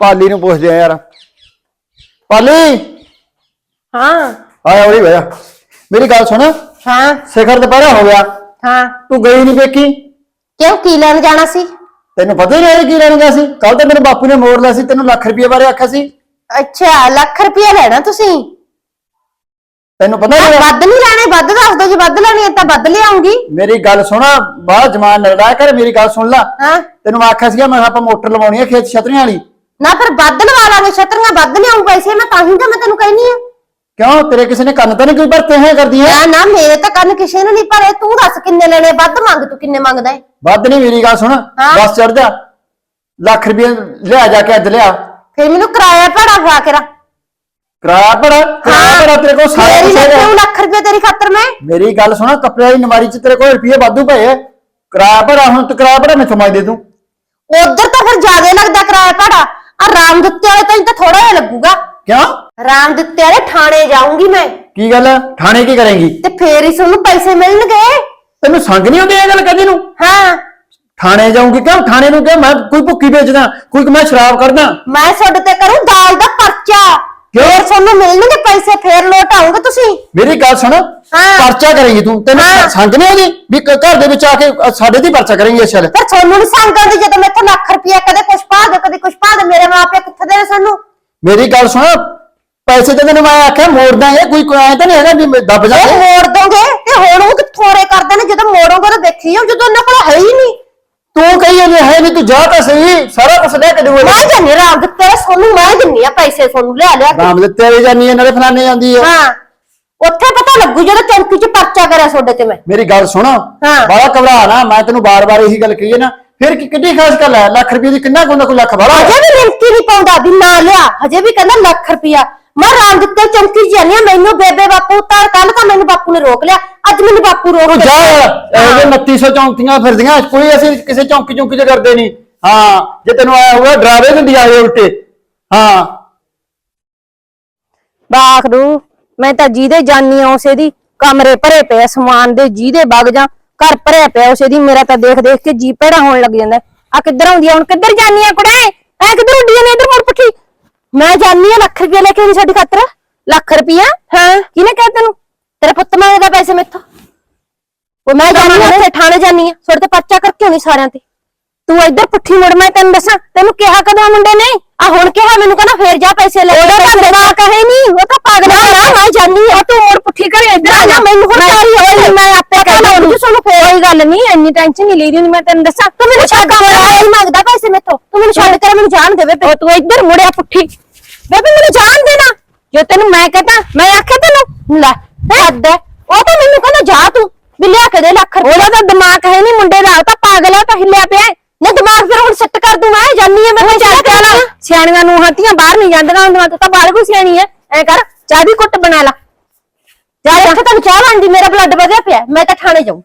ਪਾਲੀ ਨੂੰ ਪੁੱਛਦੇ ਆ ਯਾਰ। ਪਾਲੀ! ਹਾਂ। ਆਇਆ ਉਰੀ ਬਹਿ ਜਾ। ਮੇਰੀ ਗੱਲ ਸੁਣ। ਹਾਂ। ਸਿਖਰ ਦੁਪਹਿਰਾ ਹੋ ਗਿਆ। ਹਾਂ। ਤੂੰ ਗਈ ਨਹੀਂ ਪੇਕੀ? ਕਿਉਂ? ਕੀ ਲੈਣ ਜਾਣਾ ਸੀ? ਤੈਨੂੰ ਪਤਾ ਹੀ ਨਹੀਂ ਕੀ ਲੈਣ ਗਿਆ ਸੀ? ਕੱਲ ਤਾਂ ਮੇਰੇ ਬਾਪੂ ਨੇ ਮੋੜ ਲਿਆ ਸੀ ਤੈਨੂੰ ਲੱਖ ਰੁਪਏ ਬਾਰੇ ਆਖਿਆ ਸੀ। ਅੱਛਾ ਲੱਖ ਰੁਪਇਆ ਲੈਣਾ ਤੁਸੀਂ? ਤੈਨੂੰ ਪਤਾ ਨਹੀਂ ਵੱਧ ਨਹੀਂ ਲੈਣੇ ਵੱਧ ਦੱਸ ਦੋ ਜੇ ਵੱਧ ਲੈਣੀ ਹੈ ਤਾਂ ਵੱਧ ਲਿਆਉਂਗੀ। ਮੇਰੀ ਗੱਲ ਸੁਣ ਬਾਹਰ ਜਮਾਨ ਲੜਾ ਕਰ ਮੇਰੀ ਗੱਲ ਸੁਣ ਲੈ। ਹਾਂ। ਤੈਨੂੰ ਮੈਂ ਆਖਿਆ ਸੀਗਾ ਮੈਂ ਕਿਹਾ ਆਪਾਂ ਮੋਟਰ ਲਵਾਉਣੀ ਹੈ ਖੇਤ ਛਤਰੀਆਂ ਵਾਲੀ। ਨਾ ਫਿਰ ਵੱਧ ਲਵਾ ਲਾਂਗੇ ਛਤਰੀਆਂ ਵੱਧ ਲਿਆਉਂ ਪੈਸੇ ਮੈਂ ਤਾਂ ਹੀ ਤਾਂ ਮੈਂ ਤੈਨੂੰ ਕਹਿਨੀ ਆ ਕਿਉਂ? ਤੇਰੇ ਕਿਸੇ ਨੇ ਕੰਨ ਤਾਂ ਨਹੀਂ ਕੋਈ ਭਰਤੇ ਹੈ ਕਰਦੀ ਹੈ? ਨਾ ਨਾ ਮੇਰੇ ਤਾਂ ਕੰਨ ਕਿਸੇ ਨੂੰ ਨਹੀਂ ਭਰੇ। ਤੂੰ ਦੱਸ ਕਿੰਨੇ ਲੈਣੇ ਵੱਧ ਮੰਗ ਤੂੰ ਕਿੰਨੇ ਮੰਗਦਾ ਹੈ ਵੱਧ ਨਹੀਂ ਮੇਰੀ ਗੱਲ ਸੁਣ। ਹਾਂ। ਬਸ ਚੜ ਜਾ। ਲੱਖ ਰੁਪਏ ਲਿਆ ਜਾ ਕੇ ਅੱਜ ਲਿਆ। ਫਿਰ ਮੈਨੂੰ ਕਿਰਾਇਆ ਭੜਾ ਫੜਾ ਕੇ ਰੱਖ। ਕਿਰਾਇਆ ਭੜਾ? ਕਿਰਾਇਆ ਭੜਾ ਤੇਰੇ ਕੋਲ ਸਾਰਾ ਮੇਰੀ ਕੁਛ ਲੱਖ ਰੁਪਇਆ ਤੇਰੀ ਖਾਤਰ ਮੈਂ। ਮੇਰੀ ਗੱਲ ਸੁਣ ਕੱਪੜੇ ਵਾਲੀ ਨਵਾਰੀ ਚ ਤੇਰੇ ਕੋਲ ਰੁਪਏ ਵਾਧੂ ਪਏ ਐ ਕਿਰਾਇਆ ਭੜਾ ਹੁਣ ਤੂੰ ਕਿਰਾਇਆ ਭੜਾ ਮੈਥੋਂ ਮੰਗ ਦੇ ਤੂੰ। ਉਧਰ ਤਾਂ ਫਿਰ ਜ਼ਿਆਦਾ ਲੱਗਦਾ ਕਿਰਾਇਆ ਭੜਾ। ਆ ਰਾਮ ਦਿੱਤੇ ਵਾਲੇ ਤਾਂ ਤਾਂ ਥੋੜਾ ਜਿਹਾ ਲੱਗੂਗਾ। ਕਿਉਂ? ਰਾਮ ਦਿੱਤੇ ਵਾਲੇ ਥਾਣੇ ਜਾਊਂਗੀ ਮੈਂ। ਕੀ ਗੱਲ ਥਾਣੇ ਕੀ ਕਰੇਂਗੀ? ਤੇ ਫੇਰ ਹੀ ਤੁਹਾਨੂੰ ਪੈਸੇ ਮਿਲਣਗੇ। ਤੈਨੂੰ ਸੰਗ ਨਹੀਂ ਆਉਂਦੀ ਇਹ ਗੱਲ ਕਦੀ ਨੂੰ? ਹਾਂ। ਥਾਣੇ ਜਾਊਂਗੀ ਕਿਉਂ? ਥਾਣੇ ਨੂੰ ਕਿਉਂ? ਮੈਂ ਕੋਈ ਭੁੱਕੀ ਵੇਚਦਾ ਕੋਈ ਮੈਂ ਸ਼ਰਾਬ ਕਰਦਾ ਮੈਂ ਤੁਹਾਡੇ ਤੇ ਕਰੂੰ ਦਾਲ ਦਾ ਪਰਚਾ। ਕਿਉਂ? ਫੇਰ ਤੁਹਾਨੂੰ ਮਿਲਣਗੇ ਪੈਸੇ ਫੇਰ ਲੋਟ ਆਉਂਗੇ ਤੁਸੀਂ। ਮੇਰੀ ਗੱਲ ਸੁਣ ਪਰਚਾ ਕਰੇਂਗੀ ਤੂੰ। ਤੈਨੂੰ। ਸੰਗ ਨਹੀਂ ਆਉਂਦੀ ਵੀ ਕ- ਘਰ ਦੇ ਵਿੱਚ ਆ ਕੇ ਅ, ਸਾਡੇ ਦੀ ਪਰਚਾ ਕਰੇਂਗੀ ਇਸ ਚੱਲ ਪਰ ਤੁਹਾਨੂੰ ਨਹੀਂ ਸੰਗਾਂ ਦੀ ਜਦੋਂ ਮੈਥੋਂ ਲੱਖ ਰੁਪਇਆ ਕਦੇ ਕੁਛ ਪਾ ਦੇ ਕਦੇ ਕੁਛ ਪਾ ਦੇ ਮੇਰੇ ਮਾਪੇ ਕਿੱਥੇ ਦੇ ਨੇ ਸਾਨੂੰ? ਮੇਰੀ ਗੱਲ ਸੁਣ ਪੈਸੇ ਤੇ ਤੈਨੂੰ ਮੈਂ ਆਖਿਆ ਮੋੜ ਦਾਂਗੇ ਕੋਈ ਕੋਈ ਐ ਤਾਂ ਨਹੀਂ ਹੈਗਾ ਵੀ ਮੈਂ ਦੱਬ ਜਾਗੇ ਮੋੜ ਦੋਗੇ ਤੇ ਹੁਣ ਉਹ ਕਿੱਥੋਂ ਰੇ ਕਰਦੇ ਨੇ ਜਦੋਂ ਮੋੜੋਗੇ ਤਾਂ ਦੇਖੀ ਜਾਓ ਜਦੋਂ ਉਹਨਾਂ ਕੋਲ ਹੈ ਹੀ ਨਹੀਂ। ਤੂੰ ਕਹੀ ਜਾਂਦੀ ਹੈ ਵੀ ਤੂੰ ਜਾ ਤਾਂ ਸਹੀ ਸਾਰਾ ਕੁਝ ਲੈ ਕੇ ਦੇਵਾਂਗਾ ਮੈਂ ਜੰਨੇ ਰਾਮ ਦਿੱਤੇ ਸੋਨੂੰ ਮੈਂ ਦਿੰਨੀ ਆ ਪੈਸੇ ਸੋਨੂੰ ਲਿਆ ਲਿਆ ਕੇ। ਨਾਮ ਦਿੱਤੇ ਵੀ ਜਾਨੀ ਹੈ ਨਾਲੇ ਫਲਾਣੇ ਜਾਂਦੀ ਹੈ ਹਾਂ ਉੱਥੇ ਪਤਾ ਲੱਗੂ ਜਦੋਂ ਚੌਂਕੀ 'ਚ ਪਰਚਾ ਕਰਿਆ ਤੁਹਾਡੇ ਤੇ ਮੈਂ। ਮੇਰੀ ਗੱਲ ਸੁਣ ਹਾਂ। ਬਾਹਲਾ ਘਬਰਾ ਨਾ ਮੈਂ ਤੈਨੂੰ ਬਾਰ-ਬਾਰ ਇਹੀ ਗੱਲ ਕਹੀ ਹੈ ਨਾ ਫਿਰ ਕੀ ਕਿੱਡੀ ਖਾਸ ਗੱਲ ਹੈ? ਲੱਖ ਰੁਪਏ ਦੀ ਕਿੰਨਾ ਕੋਨਾ ਕੋਈ ਲੱਖ ਬਾਹਲਾ ਹਜੇ ਵੀ ਲਿਮਕੀ ਨਹੀਂ ਪਾਉਂਦਾ ਵੀ ਨਾ ਲਿਆ। ਹਜੇ ਵੀ ਕਹਿੰਦਾ ਲੱਖ ਰੁਪਇਆ। ਮੈਂ ਰਾਮ ਦਿੱਤੇ ਚੌਂਕੀ 'ਚ ਜਾਨੀ ਆ ਮੈਨੂੰ ਬੇਬੇ ਬਾਪੂ ਤਾਂ ਕੱਲ ਤਾਂ ਮੈਨੂੰ ਬਾਪੂ ਨੇ ਰੋਕ ਲਿਆ। ਅੱਜ ਮੈਨੂੰ ਬਾਪੂ ਰੋਕ ਤੂੰ ਜਾ ਲਿਆ ਇਹ 2900 ਚੌਂਕੀਆਂ ਫਿਰਦੀਆਂ ਕੋਈ ਅਸੀਂ ਕਿਸੇ ਚੌਂਕੀ ਚੌਂਕੀ ਤੇ ਕਰਦੇ ਨਹੀਂ। ਹਾਂ ਜੇ ਤੈਨੂੰ ਆਇਆ ਹੋਇਆ ਡਰਾਵੇ ਦਿੰਦੀ ਆਏ ਉਲਟੇ। ਹਾਂ। ਬਾਖਰੂ ਮੈਂ ਤਾਂ ਜਿਹਦੇ ਜਾਨੀ ਆ ਉਸੇ ਦੀ ਕਮਰੇ ਭਰੇ ਪਏ ਆ ਸਮਾਨ ਦੇ ਜਿਹਦੇ ਵਗ ਜਾ ਘਰ ਭਰਿਆ ਪਿਆ ਉਸੇ ਦੀ ਮੇਰਾ ਤਾਂ ਦੇਖ ਦੇਖ ਕੇ ਜੀ ਭੇੜਾ ਹੋਣ ਲੱਗ ਜਾਂਦਾ। ਆ ਕਿੱਧਰ ਆਉਂਦੀ ਆ? ਹੁਣ ਕਿੱਧਰ ਜਾਨੀ ਆ ਕੁੜੇ? ਐ ਕਿੱਧਰ ਉੱਡੀ ਜਾਂਦੀ ਇੱਧਰ ਮੁੜ ਪੁੱਠੀ। ਮੈਂ ਜਾਨੀ ਆ ਲੱਖ ਰੁਪਏ ਲੈ ਕੇ ਆਈ ਸਾਡੀ ਖਾਤਰ? ਲੱਖ ਰੁਪਇਆ ਹਾਂ। ਕਿਹਨੇ ਕਹਿ ਤੈਨੂੰ? ਤੇਰੇ ਪੁੱਤ ਮੰਗਦਾ ਪੈਸੇ ਮੈਥੋਂ। ਉਹ ਮੈਂ ਜਾਨੀ ਆ ਉੱਥੇ ਥਾਣੇ ਜਾਨੀ ਆ। ਤੁਹਾਡੇ ਤੇ ਪਰਚਾ ਕਰਕੇ ਆਉਣੀ ਸਾਰਿਆਂ ਤੇ। ਤੂੰ ਇੱਧਰ ਪੁੱਠੀ ਮੁੜ ਮੈਂ ਤੈਨੂੰ ਦੱਸਾਂ ਤੈਨੂੰ ਕਿਹਾ ਕਦੋਂ ਮੁੰਡੇ ਨੇ? ਆ ਹੁਣ ਕਿਹਾ ਮੈਨੂੰ ਕਹਿੰਦਾ ਫੇਰ ਜਾ ਪੈਸੇ ਲੈ ਉਹਦਾ ਤਾਂ ਦਿਮਾਗ ਕਹੇ ਨਹੀਂ ਉਹ ਤਾਂ ਪਾਗਲ ਹੈ ਮੈਂ ਜਾਨੀ ਆ। ਤੂੰ ਮੁੜ ਪੁੱਠੀ ਘਰੇ ਇੱਧਰ ਆ ਜਾ। ਮੈਨੂੰ ਹੁਣ ਸਾਰੀ ਹੋਈ ਮੈਂ ਆਪੇ ਕਹਿ ਦੂੰ ਤੁਹਾਨੂੰ ਕੋਈ ਗੱਲ ਨਹੀਂ ਇੰਨੀ ਟੈਨਸ਼ਨ ਨਹੀਂ ਲਈਦੀ ਹੁੰਦੀ ਮੈਂ ਤੈਨੂੰ ਦੱਸਾਂ। ਤੂੰ ਮੈਨੂੰ ਛੱਡ ਕੇ ਮੰਗਦਾ ਪੈਸੇ ਮੇਥੋਂ ਤੂੰ ਮੈਨੂੰ ਛੱਡ ਕੇ ਮੈਨੂੰ ਜਾਣ ਦੇਵੇ ਉਹ ਤੂੰ ਇੱਧਰ ਮੁੜਿਆ ਪੁੱਠੀ। ਬੇਬੇ ਮੈਨੂੰ ਜਾਣ ਦੇਣਾ। ਜੋ ਤੈਨੂੰ ਮੈਂ ਕਹਤਾ ਮੈਂ ਆਖਿਆ ਤੈਨੂੰ ਲੈ ਹੱਦ ਹੈ ਉਹ ਤਾਂ ਮੈਨੂੰ ਕਹਿੰਦਾ ਜਾ ਤੂੰ ਵੀ ਲਿਆ ਕੇ ਦੇ ਲੱਖ ਰੁਪਏ। ਉਹਦਾ ਤਾਂ ਦਿਮਾਗ ਹੈ ਨਹੀਂ ਮੁੰਡੇ ਦਾ। ਉਹ ਤਾਂ ਪਾਗਲ ਹੈ ਤਾਂ ਹਿੱਲਿਆ ਪਿਆ। ਨਾ ਦਿਮਾਗ ਫਿਰ ਹੁਣ ਸੈੱਟ ਕਰ ਦੂੰ ਮੈਂ ਜਾਨੀ ਹੈ ਮੈਂ ਚੱਲ ਚੱਲ ਸਿਆਣੀਆਂ ਨੂੰ ਹੱਥੀਆਂ ਬਾਹਰ ਨਹੀਂ ਜਾਂਦੀਆਂ ਹੁੰਦੀਆਂ ਤੂੰ ਤਾਂ ਬਾਹਰ ਕੋ ਸਿਆਣੀ ਹੈ ਐ ਕਰ ਚਾਹ ਦੀ ਕੁੱਟ ਬਣਾ ਲਾ। ਜਾ ਇੱਥੇ ਤੈਨੂੰ ਚਾਹ ਬਣਦੀ ਮੇਰਾ ਬਲੱਡ ਵਧਿਆ ਪਿਆ। ਮੈਂ ਤਾਂ ਥਾਣੇ ਜਾਊਂ।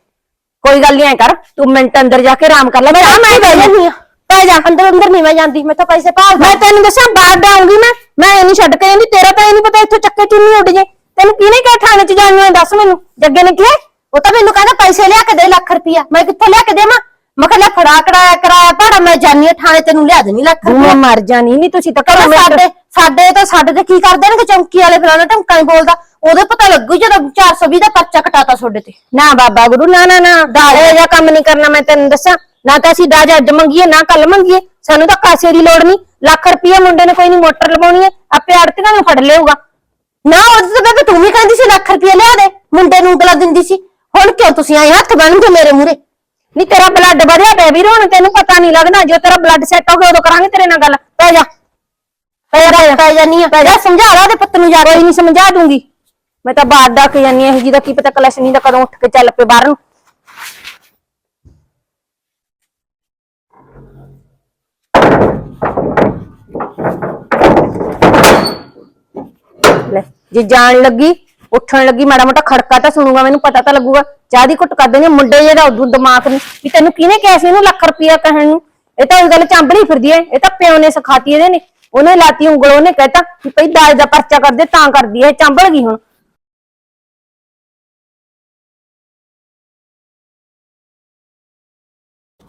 ਕੋਈ ਗੱਲ ਨਹੀਂ ਐ ਕਰ ਤੂੰ ਮਿੰਟ ਅੰਦਰ ਜਾ ਕੇ ਆਰਾਮ ਕਰ ਲੈ ਮੈਂ ਆ ਮੈਂ ਬਹਿ ਜਾਂਦੀ ਆ। ਪੈ ਜਾ। ਅੰਦਰ ਅੰਦਰ ਨਹੀਂ ਮੈਂ ਜਾਂਦੀ ਮੈਂ ਤਾਂ ਪੈਸੇ ਭਾਲ ਮੈਂ ਤੈਨੂੰ ਦੱਸਾਂ ਬਾਹਰ ਡਾਉਂਗੀ ਮੈਂ। ਮੈਂ ਇਹ ਨਹੀਂ ਛੱਡ ਕੇ ਜਾਂਦੀ ਤੇਰਾ ਤਾਂ ਇਹ ਨਹੀਂ ਪਤਾ ਇੱਥੋਂ ਚੱਕੇ ਚੁੰਨੀ ਉੱਡ ਜੇ। ਤੈਨੂੰ ਕਿਹਨੇ ਕਿਹਾ ਥਾਣੇ 'ਚ ਜਾਣੀ ਹੈ ਦੱਸ ਮੈਨੂੰ। ਜੱਗੇ ਨੇ ਕਿਹਾ? ਉਹ ਤਾਂ ਮੈਨੂੰ ਕਹਿੰਦਾ ਪੈਸੇ ਲਿਆ ਕੇ ਦੇ ਲੱਖ ਰੁਪਇਆ ਮੈਂ ਕਿੱਥੋਂ ਲਿਆ ਕੇ ਦੇਵਾਂ? ਮੈਂ ਕਿਹਾ ਲੈ ਫੜਾ ਕਰਾਇਆ ਕਰਾਇਆ ਭਾੜਾ ਮੈਂ ਜਾਨੀ ਥਾਣੇ ਤੈਨੂੰ ਲਿਆ ਦੇਣੀ ਲੱਖ ਤੂੰ ਰੁਪਇਆ ਮਰ ਜਾਣੀ ਨਹੀਂ ਤੁਸੀਂ ਤਾਂ ਘਰੋਂ ਕਹਿੰਦਾ ਸਾਡੇ ਸਾਡੇ ਤਾਂ ਸਾਡੇ ਤੇ ਕੀ ਕਰਦੇ ਨੇ ਕਿ ਚੌਂਕੀ ਵਾਲੇ ਫਲਾਣਾ ਢੰਕਾ ਹੀ ਬੋਲਦਾ। ਉਹਦੇ ਪਤਾ ਲੱਗੂ ਜਦੋਂ 420 ਦਾ ਪਰਚਾ ਕਟਾਤਾ ਤੁਹਾਡੇ ਤੇ। ਨਾ ਬਾਬਾ ਗੁਰੂ ਨਾ ਨਾ ਨਾ। ਦਾਜ ਜਾਂ ਕੰਮ ਨਹੀਂ ਕਰਨਾ ਮੈਂ ਤੈਨੂੰ ਦੱਸਾਂ। ਨਾ ਤਾਂ ਅਸੀਂ ਦਾਜ ਅੱਜ ਮੰਗੀਏ ਨਾ ਕੱਲ ਮੰਗੀਏ। ਸਾਨੂੰ ਤਾਂ ਕਾਸੇ ਦੀ ਲੋੜ ਨਹੀਂ। ਲੱਖ ਰੁਪਏ ਮੁੰਡੇ ਨੇ ਕੋਈ ਨਹੀਂ ਮੋਟਰ ਲਵਾਉਣੀ ਹੈ। ਆਪੇ ਆੜਤੀਆਂ ਨੂੰ ਫੜ ਲਿਆਊਗਾ। ਨਾ ਉਹਦੇ ਤਾਂ ਤੂੰ ਵੀ ਕਹਿੰਦੀ ਸੀ ਲੱਖ ਰੁਪਇਆ ਲਿਆ ਦੇ। ਮੁੰਡੇ ਨੂੰ ਉਂਗਲਾਂ ਦਿੰਦੀ ਸੀ। ਹੁਣ ਕਿਉਂ ਤੁਸੀਂ ਆਏ ਹੱਥ ਬੰਨ੍ਹਦੇ ਮੇਰੇ ਮੂਰੇ ਨਹੀਂ ਤੇਰਾ ਬਲੱਡ ਵਧਿਆ ਪਿਆ ਵੀਰ ਹੁਣ ਤੈਨੂੰ ਪਤਾ ਨਹੀਂ ਲੱਗਦਾ। ਜੋ ਤੇਰਾ ਬਲੱਡ ਸੈੱਟ ਹੋ ਗਿਆ ਉਦੋਂ ਕਰਾਂਗੇ ਤੇਰੇ ਨਾਲ ਗੱਲ। ਪੈ ਜਾ। ਪੈ ਜਾ ਪੈ ਜਾਨੀ ਆ ਜਾ। ਸਮਝਾ ਲਾ ਦੇ ਪੁੱਤ ਨੂੰ ਜਾ ਕੋਈ ਨਹੀਂ ਸਮਝਾ ਦੂੰਗੀ। ਮੈਂ ਤਾਂ ਬਾਹਰ ਦਾ ਕੇ ਜਾਨੀ ਇਹ ਦਾ ਕੀ ਪਤਾ ਕਲਸ਼ ਨਹੀਂ ਦਾ ਕਦੋਂ ਉੱਠ ਕੇ ਚੱਲ ਪਏ ਬਾਹਰ ਨੂੰ। ਲੈ, ਜੇ ਜਾਣ ਲੱਗੀ, ਉੱਠਣ ਲੱਗੀ, ਮਾੜਾ ਮੋਟਾ ਖੜਕਾ ਤਾਂ ਸੁਣੂਗਾ, ਮੈਨੂੰ ਪਤਾ ਤਾਂ ਲੱਗੂਗਾ। ਚਾਹ ਦੀ ਘੁੱਟ ਕਰ ਦੇਣੀ ਮੁੰਡੇ ਜਿਹਦਾ ਉਦੋਂ ਦਿਮਾਗ ਨਹੀਂ। ਵੀ ਤੈਨੂੰ ਕਿਹਨੇ ਕਿਹਾ ਸੀ ਇਹਨੂੰ ਲੱਖ ਰੁਪਇਆ ਕਹਿਣ ਨੂੰ? ਇਹ ਤਾਂ ਉਹ ਗੱਲ ਚਾਂਬੜੀ ਫਿਰਦੀ ਐ, ਇਹ ਤਾਂ ਪਿਓ ਨੇ ਸਿਖਾਤੀ ਇਹਦੇ ਨੇ। ਉਹਨੇ ਲਾਤੀ ਉਂਗਲ, ਉਹਨੇ ਕਹਿਤਾ ਕਿ ਭਈ ਦਾਜ ਦਾ ਪਰਚਾ ਕਰਦੇ ਤਾਂ ਕਰਦੀ ਐ ਚਾਂਬਲ ਗਈ ਹੁਣ।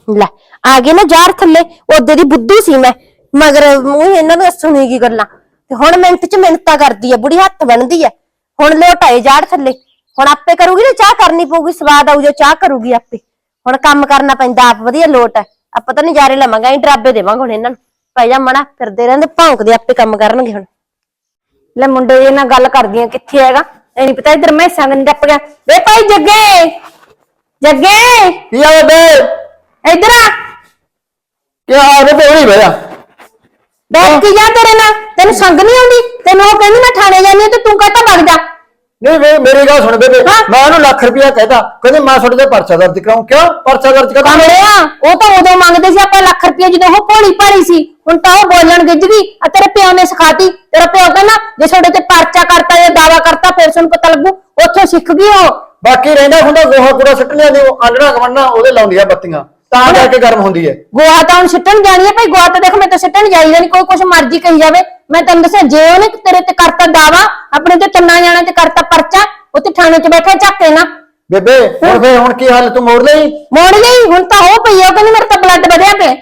ਲੈ ਆ ਗਏ ਨਾ ਜਾਰ ਥੱਲੇ ਉਹਦੇ ਦੀ ਬੁੱਧੀ ਸੀ ਮੈਂ। ਮਗਰ ਮੂੰਹ ਇਹਨਾਂ ਨੂੰ ਸੁਣੀਗੀ ਗੱਲਾਂ। ਤੇ ਹੁਣ ਮਿੰਟ ਚ ਮਿੰਟਾਂ ਕਰਦੀ ਆ ਬੁੜੀ ਹੱਥ ਬਣਦੀ ਆ। ਹੁਣ ਲੋਟਾਏ ਜਾੜ ਥੱਲੇ। ਹੁਣ ਆਪੇ ਕਰੂਗੀ ਨਾ ਚਾਹ ਕਰਨੀ ਪਊਗੀ ਸਵਾਦ ਆਊ ਜੋ ਚਾਹ ਕਰੂਗੀ ਆਪੇ। ਹੁਣ ਕੰਮ ਕਰਨਾ ਪੈਂਦਾ ਆਪ ਵਧੀਆ ਲੋਟ ਹੈ ਆਪਾਂ ਤਾਂ ਨਜ਼ਾਰੇ ਲਵਾਂਗੇ ਅਸੀਂ ਡਰਾਬੇ ਦੇਵਾਂਗੇ ਹੁਣ ਇਹਨਾਂ ਨੂੰ। ਭਾਈ ਜਾ ਮਣਾ ਫਿਰਦੇ ਰਹਿੰਦੇ ਭੌਂਕਦੇ ਆਪੇ ਕੰਮ ਕਰਨਗੇ ਹੁਣ। ਲੈ ਮੁੰਡੇ ਇਹ ਨਾਲ ਗੱਲ ਕਰਦੀਆਂ ਕਿੱਥੇ ਹੈਗਾ? ਇਹ ਨਹੀਂ ਪਤਾ ਇਧਰ ਮੈਂ ਸੰਗ ਨਹੀਂ ਟੱਪ ਗਿਆ। ਵੇ ਭਾਈ ਜੱਗੇ! ਜੱਗੇ! ਕੀ ਆ ਬੇ? ਇਧਰ ਆ। ਕੀ ਆ ਬੇ ਹੋਣੀ ਭਈਆ ਬੈਠ ਕੇ ਜਾ ਤੇਰੇ ਨਾਲ। ਤੈਨੂੰ ਸੰਗ ਨਹੀਂ ਆਉਂਦੀ? ਤੈਨੂੰ ਉਹ ਕਹਿੰਦੀ ਮੈਂ ਥਾਣੇ ਆ ਤੇ ਤੂੰ ਕਹਤਾ ਵਗ ਜਾ? ਨਹੀਂ ਵੇ ਮੇਰੀ ਗੱਲ ਸੁਣ ਬੇਬੇ। ਹਾਂ। ਮੈਂ ਉਹਨੂੰ ਲੱਖ ਰੁਪਇਆ ਕਹਿਤਾ ਕਹਿੰਦੇ ਮੈਂ ਤੁਹਾਡੇ ਤੇ ਪਰਚਾ ਦਰਜ ਕਰਾਉਂ ਕਿਉਂ? ਪਰਚਾ ਦਰਜ ਕਰਾਂ ਕਮਲਿਆ ਉਹ ਤਾਂ ਉਦੋਂ ਮੰਗਦੇ ਸੀ ਆਪਾਂ ਲੱਖ ਰੁਪਏ ਜਦੋਂ ਉਹ ਭੋਲੀ ਭਾਲੀ ਸੀ। ਹੁਣ ਤਾਂ ਉਹ ਬੋਲਣ ਗਿੱਜ ਗਈ। ਆ ਤੇਰੇ ਪਿਓ ਨੇ ਸਿਖਾਤੀ। ਤੇਰਾ ਪਿਓ ਕਹਿੰਦਾ ਜੇ ਤੁਹਾਡੇ ਤੇ ਪਰਚਾ ਕਰਤਾ ਜਾਂ ਦਾਵਾ ਕਰਤਾ ਫਿਰ ਤੁਹਾਨੂੰ ਪਤਾ ਲੱਗੂ ਉੱਥੋਂ ਸਿੱਖ ਗਈ ਉਹ। ਬਾਕੀ ਰਹਿੰਦਾ ਹੁੰਦਾ ਗੋਹਾ ਕੂੜਾ ਸੁੱਟ ਲਿਆਂਦੇ ਉਹ ਆਂਡਣਾ ਕਮੰਨਾ ਉਹਦੇ ਲਾਉਂਦੀ ਆ ਬੱਤੀਆਂ। ਤਾਂ ਕਰਕੇ ਗਰਮ ਹੁੰਦੀ ਹੈ। ਗੋਆ ਤਾਂ ਹੁਣ ਸਿੱਟਣ ਜਾਣੀ ਹੈ ਭਾਈ ਗੋਆ ਤਾਂ ਦੇਖ ਮੈਂ ਤਾਂ ਸਿੱਟਣ ਜਾਈਦਾ ਨਹੀਂ ਕੋਈ ਕੁਛ ਮਰਜ਼ੀ ਕਹੀ ਜਾਵੇ। ਮੈਂ ਤੈਨੂੰ ਦੱਸਿਆ ਜੇ ਉਹਨੇ ਤੇਰੇ ਤੇ ਕਰਤਾ ਦਾਵਾ ਆਪਣੇ ਤੇ ਤਿੰਨਾਂ ਜਾਣਾ ਤੇ ਕਰਤਾ ਪਰਚਾ ਉੱਥੇ ਥਾਣੇ 'ਚ ਬੈਠਾ ਝੱਕੇ ਨਾ ਬੇਬੇ ਹੁਣ ਫੇਰ ਹੁਣ ਕੀ ਹਾਲ ਤੂੰ ਮੋੜ ਲਈ? ਮੋੜ ਗਈ ਹੁਣ ਤਾਂ ਉਹ ਪਈ ਆ ਉਹ ਕਹਿੰਦੀ ਮੇਰੇ ਤਾਂ ਬਲੱਡ ਵਧਿਆ ਪਿਆ।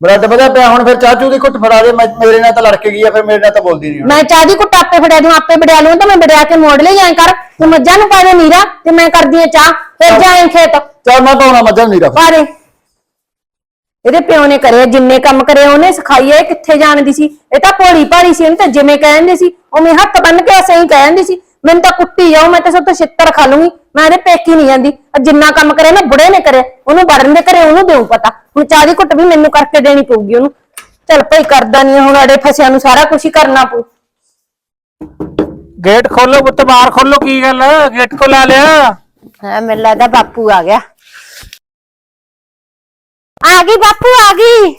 ਬਲੱਡ ਵਧਿਆ ਪਿਆ ਹੁਣ ਫਿਰ ਚਾਚੂ ਦੀ ਘੁੱਟ ਫੜਾ ਦੇ ਮੈਂ- ਮੇਰੇ ਨਾਲ ਤਾਂ ਲੜ ਕੇ ਗਈ ਆ ਫਿਰ ਮੇਰੇ ਨਾਲ ਤਾਂ ਬੋਲਦੀ ਨਹੀਂ ਹੁਣ। ਮੈਂ ਚਾਹ ਦੀ ਕੁੱਟ ਆਪੇ ਫੜਿਆ ਦੂੰ ਆਪੇ ਵੜਿਆ ਲੂੰ ਤਾਂ ਮੈਂ ਵੜਿਆ ਕੇ ਮੋੜ ਲਈ ਐਂ ਕਰ ਤੂੰ ਮੱਝਾਂ ਨੂੰ ਪਾ ਦੇ ਨੀਰਾ ਤੇ ਮੈਂ ਕਰਦੀ ਆ ਚਾਹ ਫਿਰ ਜਾਏ ਖੇਤ। ਚੱਲ ਮੈਂ ਪਾਉਣਾ ਮੱਝਾਂ ਨਹੀਂ ਰੱਖ ਪਾ ਦੇ। ਇਹਦੇ ਪਿਓ ਨੇ ਕਰਿਆ ਜਿੰਨੇ ਕੰਮ ਕਰੇ ਉਹਨੇ ਸਿਖਾਈ ਇਹ ਕਿੱਥੇ ਜਾਣਦੀ ਸੀ? ਇਹ ਤਾਂ ਭੋਲੀ ਭਾਰੀ ਸੀ ਉਹਨੂੰ ਤਾਂ ਜਿਵੇਂ ਕਹਿੰਦੇ ਸੀ ਉਵੇਂ ਹੱਥ ਬੰਨ ਕੇ ਸਹੀ ਕਹਿੰਦੀ ਸੀ ਮੈਨੂੰ ਤਾਂ ਕੁੱਟੀ ਜਾਓ ਮੈਂ ਤਾਂ ਸਭ ਤੋਂ ਛਿੱਤਰ ਖਾ ਲੂੰਗੀ ਮੈਂ ਇਹਦੇ ਪੇਕੀ ਨਹੀਂ ਜਾਂਦੀ ਆ ਜਿੰਨਾ ਕੰਮ ਕਰੇ ਨਾ ਬੁੜੇ ਨੇ ਕਰਿਆ ਉਹਨੂੰ ਵੜਨ ਦੇ ਘਰੇ ਉਹਨੂੰ ਦੇਉ ਪਤਾ ਹੁਣ ਚਾਹ ਦੀ ਘੁੱਟ ਵੀ ਮੈਨੂੰ ਕਰਕੇ ਦੇਣੀ ਪਊਗੀ ਉਹਨੂੰ ਚੱਲ ਭਾਈ ਕਰਦਾ ਨਹੀਂ ਹੁਣ ਅੜੇ ਫਸਿਆਂ ਨੂੰ ਸਾਰਾ ਕੁਝ ਹੀ ਕਰਨਾ ਪਊ। ਗੇਟ ਖੋਲੋ ਪੁੱਤ ਬਾਹਰ ਖੋਲੋ ਕੀ ਗੱਲ ਗੇਟ ਕੋ ਲਾ ਲਿਆ? ਹਾਂ ਮੈਨੂੰ ਲੱਗਦਾ ਬਾਪੂ ਆ ਗਿਆ। ਆ ਗਈ ਬਾਪੂ ਆ ਗਈ।